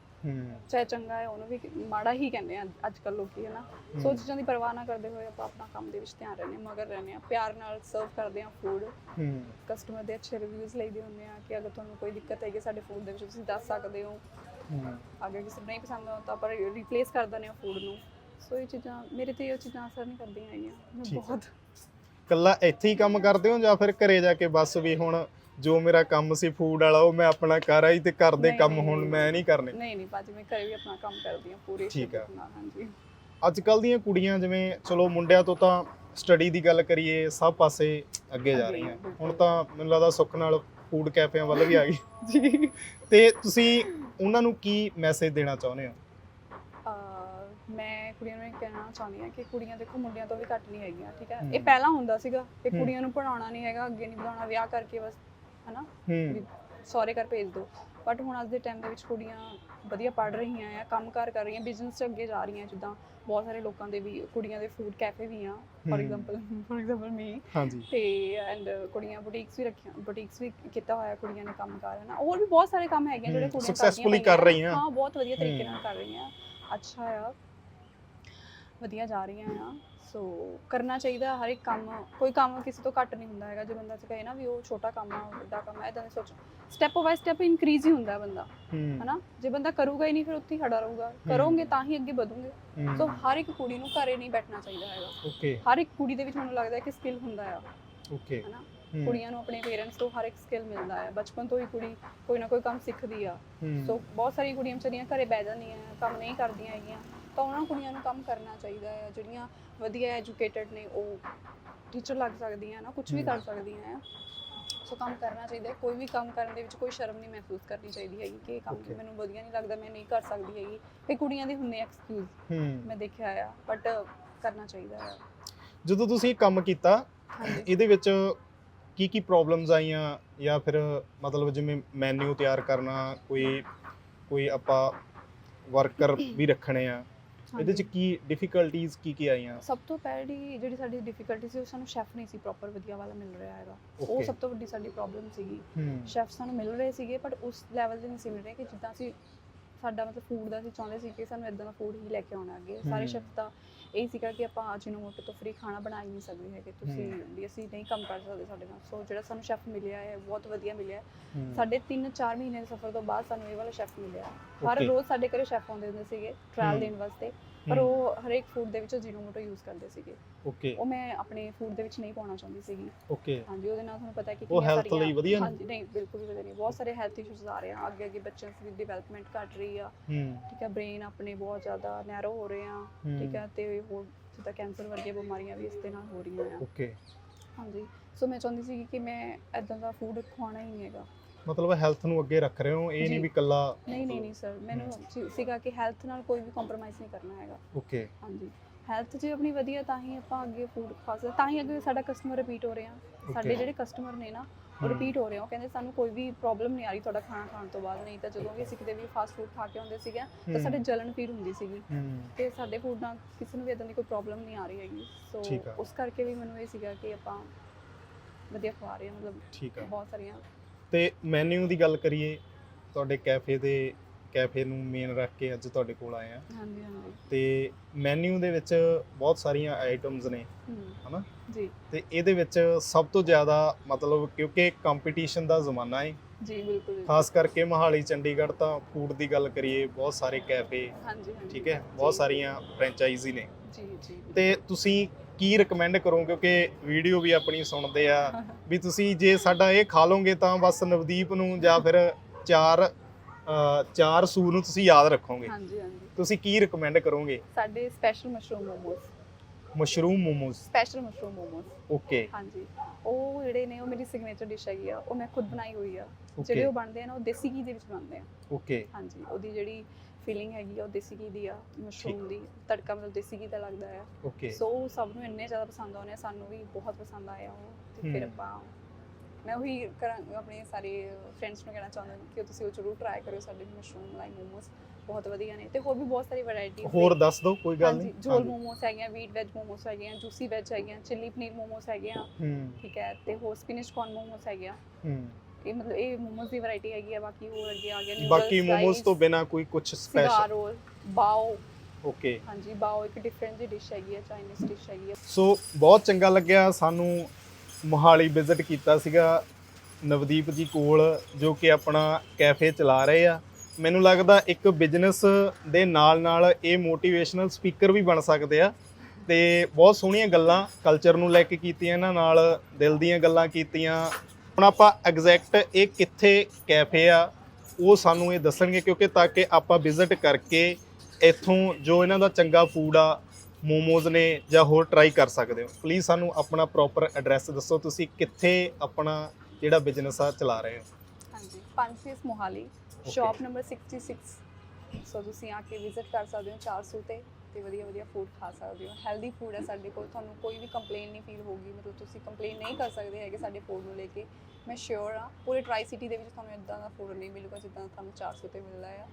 ਚਾਹੇ ਚੰਗਾ ਹੈ ਉਹਨੂੰ ਵੀ ਮਾੜਾ ਹੀ ਕਹਿੰਦੇ ਆ ਅੱਜ ਕੱਲ ਲੋਕੀ ਹੈ ਨਾ? ਸੋ ਚੀਜ਼ਾਂ ਦੀ ਪਰਵਾਹ ਨਾ ਕਰਦੇ ਹੋਏ ਆਪਾਂ ਆਪਣਾ ਕੰਮ ਦੇ ਵਿੱਚ ਧਿਆਨ ਰਹਿੰਦੇ ਮਗਰ ਰਹਿੰਦੇ ਆ ਪਿਆਰ ਨਾਲ ਸਰਵ ਕਰਦੇ ਆ ਫੂਡ ਹੂੰ, ਕਸਟਮਰ ਦੇ ਅੱਛੇ ਰਿਵਿਊਜ਼ ਲਈਦੇ ਹੁੰਦੇ ਆ ਕਿ ਅਗਰ ਤੁਹਾਨੂੰ ਕੋਈ ਦਿੱਕਤ ਹੈਗੀ ਸਾਡੇ ਫੂਡ ਦੇ ਵਿੱਚ ਤੁਸੀਂ ਦੱਸ ਸਕਦੇ ਹੋ। ਹੂੰ। ਅਗਰ ਕਿਸੇ ਨੂੰ ਨਹੀਂ ਪਸੰਦ ਆਉਂਦਾ ਤਾਂ ਆਪਾਂ ਰਿਪਲੇਸ ਕਰ ਦਿੰਦੇ ਆ ਫੂਡ ਨੂੰ। ਸੋ ਇਹ ਚੀਜ਼ਾਂ ਮੇਰੇ ਤੇ ਇਹ ਚੀਜ਼ਾਂ ਅਸਰ ਨਹੀਂ ਕਰਦੀਆਂ ਹੈਗੀਆਂ। ਮੈਂ। ਬਹੁਤ ਕੱਲਾ ਇੱਥੇ ਹੀ ਕੰਮ ਕਰਦੇ ਹੋ ਜਾਂ ਫਿਰ ਘਰੇ ਜਾ ਕੇ ਬਸ ਵੀ ਹੁਣ ਜੋ ਮੇਰਾ ਕੰਮ ਸੀ ਫੂਡ ਵਾਲਾ ਉਹ ਮੈਂ ਆਪਣਾ ਕਰ ਆਈ ਤੇ ਘਰ ਦੇ ਕੰਮ ਹੁਣ। ਮੈਂ ਨਹੀਂ ਕਰਨੇ ਨਹੀਂ ਨਹੀਂ ਭਾਜੀ ਮੈਂ ਘਰੇ ਵੀ ਆਪਣਾ ਕੰਮ ਕਰਦੀ ਆ ਪੂਰੇ ਠੀਕ ਆ। ਹਾਂਜੀ ਅੱਜ ਕੱਲ ਦੀਆਂ ਕੁੜੀਆਂ ਜਿਵੇਂ ਚਲੋ ਮੁੰਡਿਆਂ ਤੋਂ ਤਾਂ ਸਟੱਡੀ ਦੀ ਗੱਲ ਕਰੀਏ ਸਭ ਪਾਸੇ ਅੱਗੇ ਜਾ ਰਹੀਆਂ। ਹੁਣ ਤਾਂ ਮੈਨੂੰ ਲੱਗਦਾ ਸੁੱਖ ਨਾਲ ਫੂਡ ਕੈਫਿਆਂ ਵੱਲ ਵੀ ਆ ਗਈ ਜੀ ਤੇ ਤੁਸੀਂ ਉਹਨਾਂ ਨੂੰ ਕੀ ਮੈਸੇਜ ਦੇਣਾ ਚਾਹੁੰਦੇ ਹੋ ਮੈਂ ਕੁੜੀਆਂ ਨੂੰ ਇਹ ਕਹਿਣਾ ਚਾਹੁੰਦੀ ਹਾਂ ਕਿ ਕੁੜੀਆਂ ਦੇਖੋ ਮੁੰਡਿਆਂ ਤੋਂ ਵੀ ਘੱਟ ਨਹੀਂ ਹੈਗੀਆਂ ਠੀਕ ਹੈ। ਇਹ ਪਹਿਲਾਂ ਹੁੰਦਾ ਸੀਗਾ ਕਿ। ਕੁੜੀਆਂ ਨੂੰ ਪੜਾਉਣਾ ਨਹੀਂ ਹੈਗਾ ਅੱਗੇ ਨਹੀਂ ਵਧਾਉਣਾ ਵਿਆਹ ਕਰਕੇ ਬਸ ਹਨਾ? ਹੂੰ। ਸਹੁਰੇ ਘਰ ਭੇਜ ਦਿਓ। ਬਟ ਹੁਣ ਅੱਜ ਦੇ ਟਾਈਮ ਦੇ ਵਿੱਚ ਕੁੜੀਆਂ ਵਧੀਆ ਪੜ ਰਹੀਆਂ ਆ ਕੰਮਕਾਰ ਕਰ ਰਹੀਆਂ ਬਿਜ਼ਨਸ 'ਚ ਅੱਗੇ ਜਾ ਰਹੀਆਂ ਜਿੱਦਾਂ ਬਹੁਤ ਸਾਰੇ ਲੋਕਾਂ ਦੇ ਵੀ ਕੁੜੀਆਂ ਦੇ ਫੂਡ ਕੈਫੇ ਵੀ ਆ for. Example for example me ਹਾਂਜੀ। ਤੇ ਐਂਡ ਕੁੜੀਆਂ ਬੁਟੀਕਸ ਵੀ ਰੱਖੀਆਂ ਬੁਟੀਕਸ ਵੀ ਕੀਤਾ ਹੋਇਆ ਕੁੜੀਆਂ ਨੇ ਕੰਮ ਕਰ ਹੈ ਨਾ ਹੋਰ ਵੀ ਬਹੁਤ ਸਾਰੇ ਕੰਮ ਹੈਗੇ ਜਿਹੜੇ ਕੁੜੀਆਂ ਕਰਦੀਆਂ ਕਰ ਰਹੀਆਂ। ਹਾਂ ਬਹੁਤ ਵਧੀਆ ਤਰੀਕੇ। ਨਾਲ ਕਰ ਰਹੀਆਂ। ਅੱਛਾ ਆ। ਵਧੀਆ ਜਾ ਰਹੀਆਂ ਆ। ਸੋ ਕਰਨਾ ਚਾਹੀਦਾ ਹਰ ਇੱਕ ਕੰਮ ਕੋਈ ਕੰਮ ਕਿਸੇ ਤੋਂ ਘੱਟ ਨਹੀਂ ਹੁੰਦਾ ਹੈਗਾ ਜੇ ਬੰਦਾ ਕਹੇ ਨਾ ਵੀ ਉਹ ਛੋਟਾ ਕੰਮ ਆ ਉਹ ਵੱਡਾ ਕੰਮ ਆ ਇਦਾਂ ਦੇ ਸੋਚ। ਸਟੈਪ ਬਾਈ ਸਟੈਪ ਇਨਕਰੀਜ਼ ਹੀ ਹੁੰਦਾ ਬੰਦਾ ਹਨਾ? ਜੇ ਬੰਦਾ ਕਰੂਗਾ ਹੀ ਨਹੀਂ ਫਿਰ ਉੱਥੇ ਖੜਾ ਰਹੂਗਾ। ਕਰੋਗੇ ਤਾਂ ਹੀ ਅੱਗੇ ਵਧੋਗੇ। ਸੋ ਹਰ ਇੱਕ ਕੁੜੀ ਨੂੰ ਘਰੇ ਨਹੀਂ ਬੈਠਣਾ ਚਾਹੀਦਾ ਹੈਗਾ। ਓਕੇ ਹਰ ਇੱਕ ਕੁੜੀ ਦੇ ਵਿੱਚ ਮੈਨੂੰ ਲੱਗਦਾ ਹੈ ਕਿ ਸਕਿੱਲ ਹੁੰਦਾ ਆ। ਓਕੇ ਹਨਾ? ਕੁੜੀਆਂ ਨੂੰ ਆਪਣੇ ਪੇਰੈਂਟਸ ਤੋਂ ਹਰ ਇੱਕ ਸਕਿੱਲ ਮਿਲਦਾ ਹੈ ਬਚਪਨ ਤੋਂ ਹੀ ਕੁੜੀ ਕੋਈ ਨਾ ਕੋਈ ਕੰਮ ਸਿੱਖਦੀ ਆ। ਸੋ ਬਹੁਤ ਸਾਰੀ ਕੁੜੀਆਂ ਵਿਚਾਰੀਆਂ ਘਰੇ ਬਹਿ ਜਾਂਦੀਆਂ ਕੰਮ ਨਹੀਂ ਕਰਦੀਆਂ ਹੈਗੀਆਂ। ਤਾਂ ਉਹਨਾਂ ਕੁੜੀਆਂ ਨੂੰ ਕੰਮ ਕਰਨਾ ਚਾਹੀਦਾ ਹੈ ਜਿਹੜੀਆਂ ਵਧੀਆ ਐਜੂਕੇਟਿਡ ਨੇ ਉਹ ਟੀਚਰ ਲੱਗ ਸਕਦੀਆਂ ਨਾ ਕੁਝ ਵੀ। ਕਰ ਸਕਦੀਆਂ ਆ ਸੋ ਕੰਮ ਕਰਨਾ ਚਾਹੀਦਾ ਹੈ। ਕੋਈ ਵੀ ਕੰਮ ਕਰਨ ਦੇ ਵਿੱਚ ਕੋਈ ਸ਼ਰਮ ਨਹੀਂ ਮਹਿਸੂਸ ਕਰਨੀ ਚਾਹੀਦੀ ਹੈਗੀ ਕਿ ਇਹ ਕੰਮ Okay. ਮੈਨੂੰ ਵਧੀਆ ਨਹੀਂ ਲੱਗਦਾ ਮੈਂ ਨਹੀਂ ਕਰ ਸਕਦੀ ਹੈਗੀ ਇਹ ਕੁੜੀਆਂ ਦੇ ਹੁੰਦੇ ਐਕਸਕਿਊਜ਼ ਹੂੰ ਮੈਂ ਦੇਖਿਆ ਆ ਬਟ ਕਰਨਾ ਚਾਹੀਦਾ ਹੈ ਜਦੋਂ ਤੁਸੀਂ ਇਹ ਕੰਮ ਕੀਤਾ ਹਾਂਜੀ ਇਹਦੇ ਵਿੱਚ ਕੀ ਕੀ ਪ੍ਰੋਬਲਮਸ ਆਈਆਂ ਜਾਂ ਫਿਰ ਮਤਲਬ ਜਿਵੇਂ ਮੈਨੂ ਤਿਆਰ ਕਰਨਾ ਕੋਈ ਕੋਈ ਆਪਾਂ ਵਰਕਰ ਵੀ ਰੱਖਣੇ ਆ ਇਹਦੇ ਚ। ਕੀ ਡਿਫਿਕਲਟੀਆਂ ਕੀ ਕੀ ਆਈਆਂ ਸਭ ਤੋਂ ਪਹਿਲੀ ਜਿਹੜੀ ਸਾਡੀ ਡਿਫਿਕਲਟੀ ਸੀ ਉਹ ਸਾਨੂੰ ਸ਼ੈਫ ਨਹੀਂ ਸੀ ਪ੍ਰੋਪਰ ਵਧੀਆ ਵਾਲਾ ਮਿਲ ਰਿਹਾ ਹੈਗਾ ਉਹ. ਸਭ ਤੋਂ ਵੱਡੀ ਸਾਡੀ ਪ੍ਰੋਬਲਮ ਸੀਗੀ ਸ਼ੈਫ ਸਾਨੂੰ ਮਿਲ ਰਹੇ ਸੀਗੇ ਬਟ ਉਸ ਲੈਵਲ ਦੇ ਨਹੀਂ ਸੀ ਮਿਲ ਰਹੇ ਕਿ ਜਿੱਦਾਂ ਅਸੀਂ ਸਾਡਾ ਮਤਲਬ ਫੂਡ ਦਾ ਅਸੀਂ ਚਾਹੁੰਦੇ ਸੀ ਕਿ ਸਾਨੂੰ ਇਦਾਂ ਦਾ ਫੂਡ ਹੀ ਲੈ ਕੇ ਆਉਣਾ ਅੱਗੇ ਸਾਰੇ। ਸ਼ੈਫ ਦਾ ਇਹ ਸੀਗਾ ਕਿ ਆਪਾਂ ਅਜੀਨੋਮੋਟੋ ਤੋਂ ਫ੍ਰੀ ਖਾਣਾ ਬਣਾ ਹੀ ਨਹੀਂ ਸਕਦੇ ਹੈਗੇ ਤੁਸੀਂ। ਵੀ ਅਸੀਂ ਨਹੀਂ ਕੰਮ ਕਰ ਸਕਦੇ ਸਾਡੇ ਨਾਲ ਸੋ ਜਿਹੜਾ ਸਾਨੂੰ ਸ਼ੈਫ ਮਿਲਿਆ ਹੈ ਬਹੁਤ ਵਧੀਆ ਮਿਲਿਆ ਹੈ। ਸਾਡੇ 3-4 ਮਹੀਨੇ ਦੇ ਸਫ਼ਰ ਤੋਂ ਬਾਅਦ ਸਾਨੂੰ ਇਹ ਵਾਲਾ ਸ਼ੈਫ ਮਿਲਿਆ ਹਰ Okay. ਰੋਜ਼ ਸਾਡੇ ਘਰੇ ਸ਼ੈਫ ਆਉਂਦੇ ਹੁੰਦੇ ਸੀਗੇ ਟ੍ਰਾਇਲ। ਦੇਣ ਵਾਸਤੇ ਪਰ। ਉਹ ਹਰੇਕ ਫੂਡ ਦੇ ਵਿੱਚ ਅਜੀਨੋਮੋਟੋ ਯੂਜ਼ ਕਰਦੇ ਸੀਗੇ। ਓਕੇ। ਉਹ ਮੈਂ ਆਪਣੇ ਫੂਡ ਦੇ ਵਿੱਚ ਨਹੀਂ ਪਾਉਣਾ ਚਾਹੁੰਦੀ ਸੀਗੀ। ਓਕੇ। ਹਾਂਜੀ ਉਹਦੇ ਨਾਲ ਤੁਹਾਨੂੰ ਪਤਾ ਹੈ ਕਿ ਉਹ ਸਾਰੀਆਂ- ਲਈ ਵਧੀਆ ਨੇ? ਹਾਂਜੀ ਨਹੀਂ ਬਿਲਕੁਲ ਵੀ ਵਧੀਆ ਨਹੀਂ ਬਹੁਤ ਸਾਰੇ ਹੈਲਥ ਇਸ਼ੂਜ਼ ਆ ਰਹੇ ਆ। ਅੱਗੇ ਅੱਗੇ ਬੱਚਿਆਂ ਦੀ ਡਿਵੈਲਪਮੈਂਟ ਘਟ ਰਹੀ ਆ। ਠੀਕ ਹੈ ਬ੍ਰੇਨ ਆਪਣੇ ਬਹੁਤ ਜ਼ਿਆਦਾ ਨੈਰੋ ਹੋ ਰਹੇ ਆ। ਠੀਕ ਹੈ ਤੇ ਹੋਰ ਜਿੱਦਾਂ ਕੈਂਸਰ ਵਰਗੀਆਂ ਬਿਮਾਰੀਆਂ ਵੀ ਇਸ ਦੇ ਨਾਲ ਹੋ ਰਹੀਆਂ ਆ। ਓਕੇ। ਹਾਂਜੀ। ਸੋ ਮੈਂ ਚਾਹੁੰਦੀ ਸੀ ਕਿ ਮੈਂ ਇਦਾਂ ਦਾ ਫੂਡ ਖਵਾਉਣਾ ਹੀ ਨਹੀਂ ਹੈਗਾ। ਮਤਲਬ ਹੈਲਥ ਨੂੰ ਅੱਗੇ ਰੱਖ ਰਹੇ ਹੋ ਇਹ। ਨਹੀਂ ਵੀ ਕੱਲਾ ਨਹੀਂ ਨਹੀਂ ਨਹੀਂ ਸਰ ਮੈਨੂੰ ਸੀ- ਸੀਗਾ ਕਿ ਹੈਲਥ ਨਾਲ ਕੋਈ ਵੀ ਕੰਪਰੋਮਾਈਜ਼ ਨਹੀਂ ਕਰਨਾ ਹੈਗਾ। ਓਕੇ ਹਾਂਜੀ। ਹੈਲਥ ਜੇ ਆਪਣੀ ਵਧੀਆ ਤਾਂ ਹੀ ਆਪਾਂ ਅੱਗੇ ਫੂਡ ਖਾ ਸਕਦੇ ਤਾਂ ਹੀ ਅੱਗੇ ਸਾਡਾ ਕਸਟਮਰ ਰਿਪੀਟ ਹੋ ਰਿਹਾ। ਸਾਡੇ Okay. ਜਿਹੜੇ ਕਸਟਮਰ ਨੇ ਨਾ ਉਹ ਹਮ। ਰਿਪੀਟ ਹੋ ਰਹੇ ਆ ਉਹ ਕਹਿੰਦੇ ਸਾਨੂੰ ਕੋਈ ਵੀ ਪ੍ਰੋਬਲਮ ਨਹੀਂ ਆ ਰਹੀ ਤੁਹਾਡਾ ਖਾਣਾ ਖਾਣ ਤੋਂ ਬਾਅਦ ਨਹੀਂ ਤਾਂ ਜਦੋਂ ਵੀ ਅਸੀਂ ਕਿਤੇ ਵੀ ਫਾਸਟ ਫੂਡ ਖਾ ਕੇ ਆਉਂਦੇ ਸੀਗੇ ਤਾਂ ਸਾਡੇ ਜਲਨ ਫੀਲ ਹੁੰਦੀ ਸੀਗੀ। ਹੂੰ। ਤੇ ਸਾਡੇ ਫੂਡ ਨਾਲ ਕਿਸੇ ਨੂੰ ਵੀ ਇਦਾਂ ਦੀ ਕੋਈ ਪ੍ਰੋਬਲਮ ਨਹੀਂ ਆ ਰਹੀ ਹੈਗੀ। ਸੋ ਠੀਕ ਆ। ਉਸ ਕਰਕੇ ਵੀ ਮੈਨੂੰ ਇਹ ਸੀਗਾ ਕਿ ਆਪਾਂ ਵਧੀਆ ਖਵਾ ਰਹੇ ਹਾਂ ਮਤਲਬ ਠੀਕ ਆ। ਬਹੁਤ ਸਾਰੀਆਂ ਤੇ ਮੈਨੂ ਦੀ ਗੱਲ ਕਰੀਏ ਤੁਹਾਡੇ ਕੈਫੇ ਦੇ ਕੈਫੇ ਨੂੰ ਮੇਨ ਰੱਖ ਕੇ ਅੱਜ ਤੁਹਾਡੇ ਕੋਲ ਆਏ ਆ। ਹਾਂਜੀ ਹਾਂਜੀ ਤੇ ਮੈਨੂ ਦੇ ਵਿੱਚ ਬਹੁਤ ਸਾਰੀਆਂ ਆਈਟਮਸ ਨੇ ਹਨਾ? ਜੀ। ਤੇ ਇਹਦੇ ਵਿੱਚ ਸਭ ਤੋਂ ਜ਼ਿਆਦਾ ਮਤਲਬ ਕਿਉਂਕਿ ਕੰਪੀਟੀਸ਼ਨ ਦਾ ਜ਼ਮਾਨਾ ਹੈ ਜੀ ਬਿਲਕੁਲ। ਖਾਸ ਕਰਕੇ ਮਹਾਲੀ ਚੰਡੀਗੜ੍ਹ ਤਾਂ ਫੂਡ ਦੀ ਗੱਲ ਕਰੀਏ ਬਹੁਤ ਸਾਰੇ ਕੈਫੇ ਹਾਂਜੀ ਹਾਂਜੀ। ਠੀਕ ਹੈ ਬਹੁਤ ਸਾਰੀਆਂ ਫਰੈਂਚਾਈਜ਼ੀ ਨੇ। ਜੀ ਜੀ। ਤੇ ਤੁਸੀਂ ਕੀ ਰეკਮੈਂਡ ਕਰੋਗੇ? ਕਿਉਂਕਿ ਵੀਡੀਓ ਵੀ ਆਪਣੀ ਸੁਣਦੇ ਆ। ਵੀ ਤੁਸੀਂ ਜੇ ਸਾਡਾ ਇਹ ਖਾ ਲੋਗੇ ਤਾਂ ਬਸ ਨਵਦੀਪ ਨੂੰ ਜਾਂ ਫਿਰ ਚਾਰ ਚਾਰ ਸੂ ਨੂੰ ਤੁਸੀਂ ਯਾਦ ਰੱਖੋਗੇ। ਹਾਂਜੀ ਹਾਂਜੀ। ਤੁਸੀਂ ਕੀ ਰეკਮੈਂਡ ਕਰੋਗੇ? ਸਾਡੇ special mushroom momos mushroom momos special mushroom momos okay ਹਾਂਜੀ। ਉਹ ਜਿਹੜੇ ਨੇ ਉਹ ਮੇਰੀ ਸਿਗਨੇਚਰ ਡਿਸ਼ ਹੈਗੀ ਆ ਉਹ ਮੈਂ ਖੁਦ ਬਣਾਈ ਹੋਈ ਆ। ਜਿਹੜੇ ਓਕੇ ਉਹ ਬਣਦੇ ਆ ਨਾ ਉਹ ਦੇਸੀ ਘੀ ਦੇ ਵਿੱਚ ਬਣਦੇ ਆ। ਓਕੇ ਹਾਂਜੀ। ਉਹਦੀ ਜਿਹੜੀ ਫੀਲਿੰਗ ਹੈਗੀ ਆ ਉਹ ਦੇਸੀ ਘੀ ਦੀ ਆ ਮਸ਼ਰੂਮ ਦੀ ਤੜਕਾ ਮਤਲਬ ਦੇਸੀ ਘੀ ਦਾ ਲੱਗਦਾ ਆ। ਓਕੇ ਸੋ ਸਭ ਨੂੰ ਇੰਨੇ ਜ਼ਿਆਦਾ ਪਸੰਦ ਆਉਂਦੇ ਆ ਸਾਨੂੰ ਵੀ ਬਹੁਤ ਪਸੰਦ ਆਇਆ ਉਹ ਤੇ ਫਿਰ। ਆਪਾਂ ਮੈਂ ਉਹੀ ਕਰਾਂ ਆਪਣੇ ਸਾਰੇ ਫਰੈਂਡਸ ਨੂੰ ਕਹਿਣਾ ਚਾਹੁੰਦਾ ਕਿ ਤੁਸੀਂ ਉਹ ਜ਼ਰੂਰ ਟਰਾਈ ਕਰਿਓ ਸਾਡੇ ਮਸ਼ਰੂਮ ਮਲਾਈ ਮੋਮੋਸ ਬਹੁਤ ਵਧੀਆ ਨੇ ਤੇ ਹੋਰ ਵੀ ਬਹੁਤ ਸਾਰੀ ਵੈਰਾਈਟੀ ਹੋਰ ਦੱਸ ਦਿਓ ਕੋਈ ਗੱਲ ਹਾਂਜੀ ਨਹੀਂ। ਝੋਲ ਮੋਮੋਸ ਹੈਗੇ ਆ ਵੀਟ ਵੈਜ ਮੋਮੋਸ ਹੈਗੇ ਆ ਜੂਸੀ ਵੈਜ ਹੈਗੇ ਆ ਚਿੱਲੀ ਪਨੀਰ ਮੋਮੋਸ ਹੈਗੇ ਆ। ਠੀਕ ਹੈ ਤੇ ਹੋਰ ਸਪਿਨਚ ਕੌਰਨ ਮੋਮੋਸ ਹੈਗੇ ਆ। ਹੂੰ। ਇਹ ਮਤਲਬ ਇਹ ਮੋਮੋਸ ਦੀ ਵੈਰਾਈਟੀ ਹੈਗੀ ਆ ਬਾਕੀ ਹੋਰ ਅੱਗੇ ਆ ਗਿਆ ਬਾਕੀ ਮੋਮੋਸ ਤੋਂ ਬਿਨਾ ਕੋਈ ਕੁਝ ਸਪੈਸ਼ਲ ਰੋਲ ਬਾਓ। ਓਕੇ ਹਾਂਜੀ ਬਾਓ ਇੱਕ ਡਿਫਰੈਂਟ ਜਿਹੀ ਡਿਸ਼ ਹੈਗੀ ਆ ਚਾਈਨੀਜ਼ ਡਿਸ਼ ਹੈਗੀ ਆ। ਸੋ ਬਹੁਤ ਚੰਗਾ ਲੱਗਿਆ ਸਾਨੂੰ ਮੋਹਾਲੀ ਵਿਜ਼ਿਟ ਕੀਤਾ ਸੀਗਾ ਨਵਦੀਪ ਜੀ ਕੋਲ ਜੋ ਕਿ ਆਪਣਾ ਕੈਫੇ ਚਲਾ ਰਹੇ ਆ। ਮੈਨੂੰ ਲੱਗਦਾ ਇੱਕ ਬਿਜ਼ਨਸ ਦੇ ਨਾਲ ਨਾਲ ਇਹ ਮੋਟੀਵੇਸ਼ਨਲ ਸਪੀਕਰ ਵੀ ਬਣ ਸਕਦੇ ਆ। ਤੇ ਬਹੁਤ ਸੋਹਣੀਆਂ ਗੱਲਾਂ ਕਲਚਰ ਨੂੰ ਲੈ ਕੇ ਕੀਤੀਆਂ ਇਹਨਾਂ ਨਾਲ ਦਿਲ ਦੀਆਂ ਗੱਲਾਂ ਕੀਤੀਆਂ ਹੁਣ ਆਪਾਂ ਐਗਜ਼ੈਕਟ ਇਹ ਕਿੱਥੇ ਕੈਫੇ ਆ ਉਹ ਸਾਨੂੰ ਇਹ ਦੱਸਣਗੇ ਕਿਉਂਕਿ ਤਾਂ ਕਿ ਆਪਾਂ ਵਿਜ਼ਿਟ ਕਰਕੇ ਇੱਥੋਂ ਜੋ ਇਹਨਾਂ ਦਾ ਚੰਗਾ ਫੂਡ ਆ ਮੋਮੋਜ਼ ਨੇ ਜਾਂ ਹੋਰ ਟਰਾਈ ਕਰ ਸਕਦੇ ਹੋ। ਪਲੀਜ਼ ਸਾਨੂੰ ਆਪਣਾ ਪ੍ਰੋਪਰ ਐਡਰੈਸ ਦੱਸੋ ਤੁਸੀਂ ਕਿੱਥੇ ਆਪਣਾ ਜਿਹੜਾ ਬਿਜ਼ਨਸ ਆ ਚਲਾ ਰਹੇ ਹੋ। ਹਾਂਜੀ ਪੰਜ phase Mohali shop number 66 so ਤੁਸੀਂ ਆ ਕੇ ਵਿਜ਼ਿਟ ਕਰ ਸਕਦੇ ਹੋ 400 ਤੇ। ਤੇ ਵਧੀਆ ਵਧੀਆ ਫੂਡ ਖਾ ਸਕਦੇ ਹੋ। ਹੈਲਦੀ ਫੂਡ ਹੈ ਸਾਡੇ ਕੋਲ। ਤੁਹਾਨੂੰ ਕੋਈ ਵੀ ਕੰਪਲੇਨ ਨਹੀਂ ਫੀਲ ਹੋਊਗੀ। ਮਤਲਬ ਤੁਸੀਂ ਕੰਪਲੇਨ ਨਹੀਂ ਕਰ ਸਕਦੇ ਹੈਗੇ ਸਾਡੇ ਫੂਡ ਨੂੰ ਲੈ ਕੇ। ਮੈਂ ਸ਼ੋਰ ਆ ਪੂਰੇ ਟਰਾਈ ਸਿਟੀ ਦੇ ਵਿੱਚ ਤੁਹਾਨੂੰ ਇਦਾਂ ਦਾ ਫੂਡ ਨਹੀਂ ਮਿਲੂਗਾ ਜਿੱਦਾਂ ਤੁਹਾਨੂੰ 400 ਤੇ ਮਿਲਦਾ ਆ।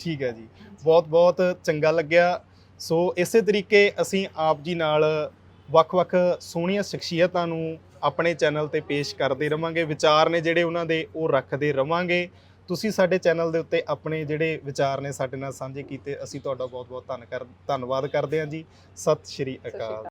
ਠੀਕ ਹੈ ਜੀ। ਬਹੁਤ ਬਹੁਤ ਚੰਗਾ ਲੱਗਿਆ। ਸੋ ਇਸੇ ਤਰੀਕੇ ਅਸੀਂ ਆਪ ਜੀ ਨਾਲ ਵੱਖ-ਵੱਖ ਸੋਹਣੀਆਂ ਸ਼ਖਸੀਅਤਾਂ ਨੂੰ ਆਪਣੇ ਚੈਨਲ ਤੇ ਪੇਸ਼ ਕਰਦੇ ਰਵਾਂਗੇ। ਵਿਚਾਰ ਨੇ ਜਿਹੜੇ ਉਹਨਾਂ ਦੇ, ਉਹ ਰੱਖਦੇ ਰਵਾਂਗੇ। ਤੁਸੀਂ ਸਾਡੇ ਚੈਨਲ ਦੇ ਉੱਤੇ ਆਪਣੇ ਜਿਹੜੇ ਵਿਚਾਰ ਨੇ ਸਾਡੇ ਨਾਲ ਸਾਂਝੇ ਕੀਤੇ, ਅਸੀਂ ਤੁਹਾਡਾ ਬਹੁਤ-ਬਹੁਤ ਧੰਨ ਕਰ, ਧੰਨਵਾਦ ਕਰਦੇ ਹਾਂ ਜੀ। ਸਤਿ ਸ਼੍ਰੀ ਅਕਾਲ।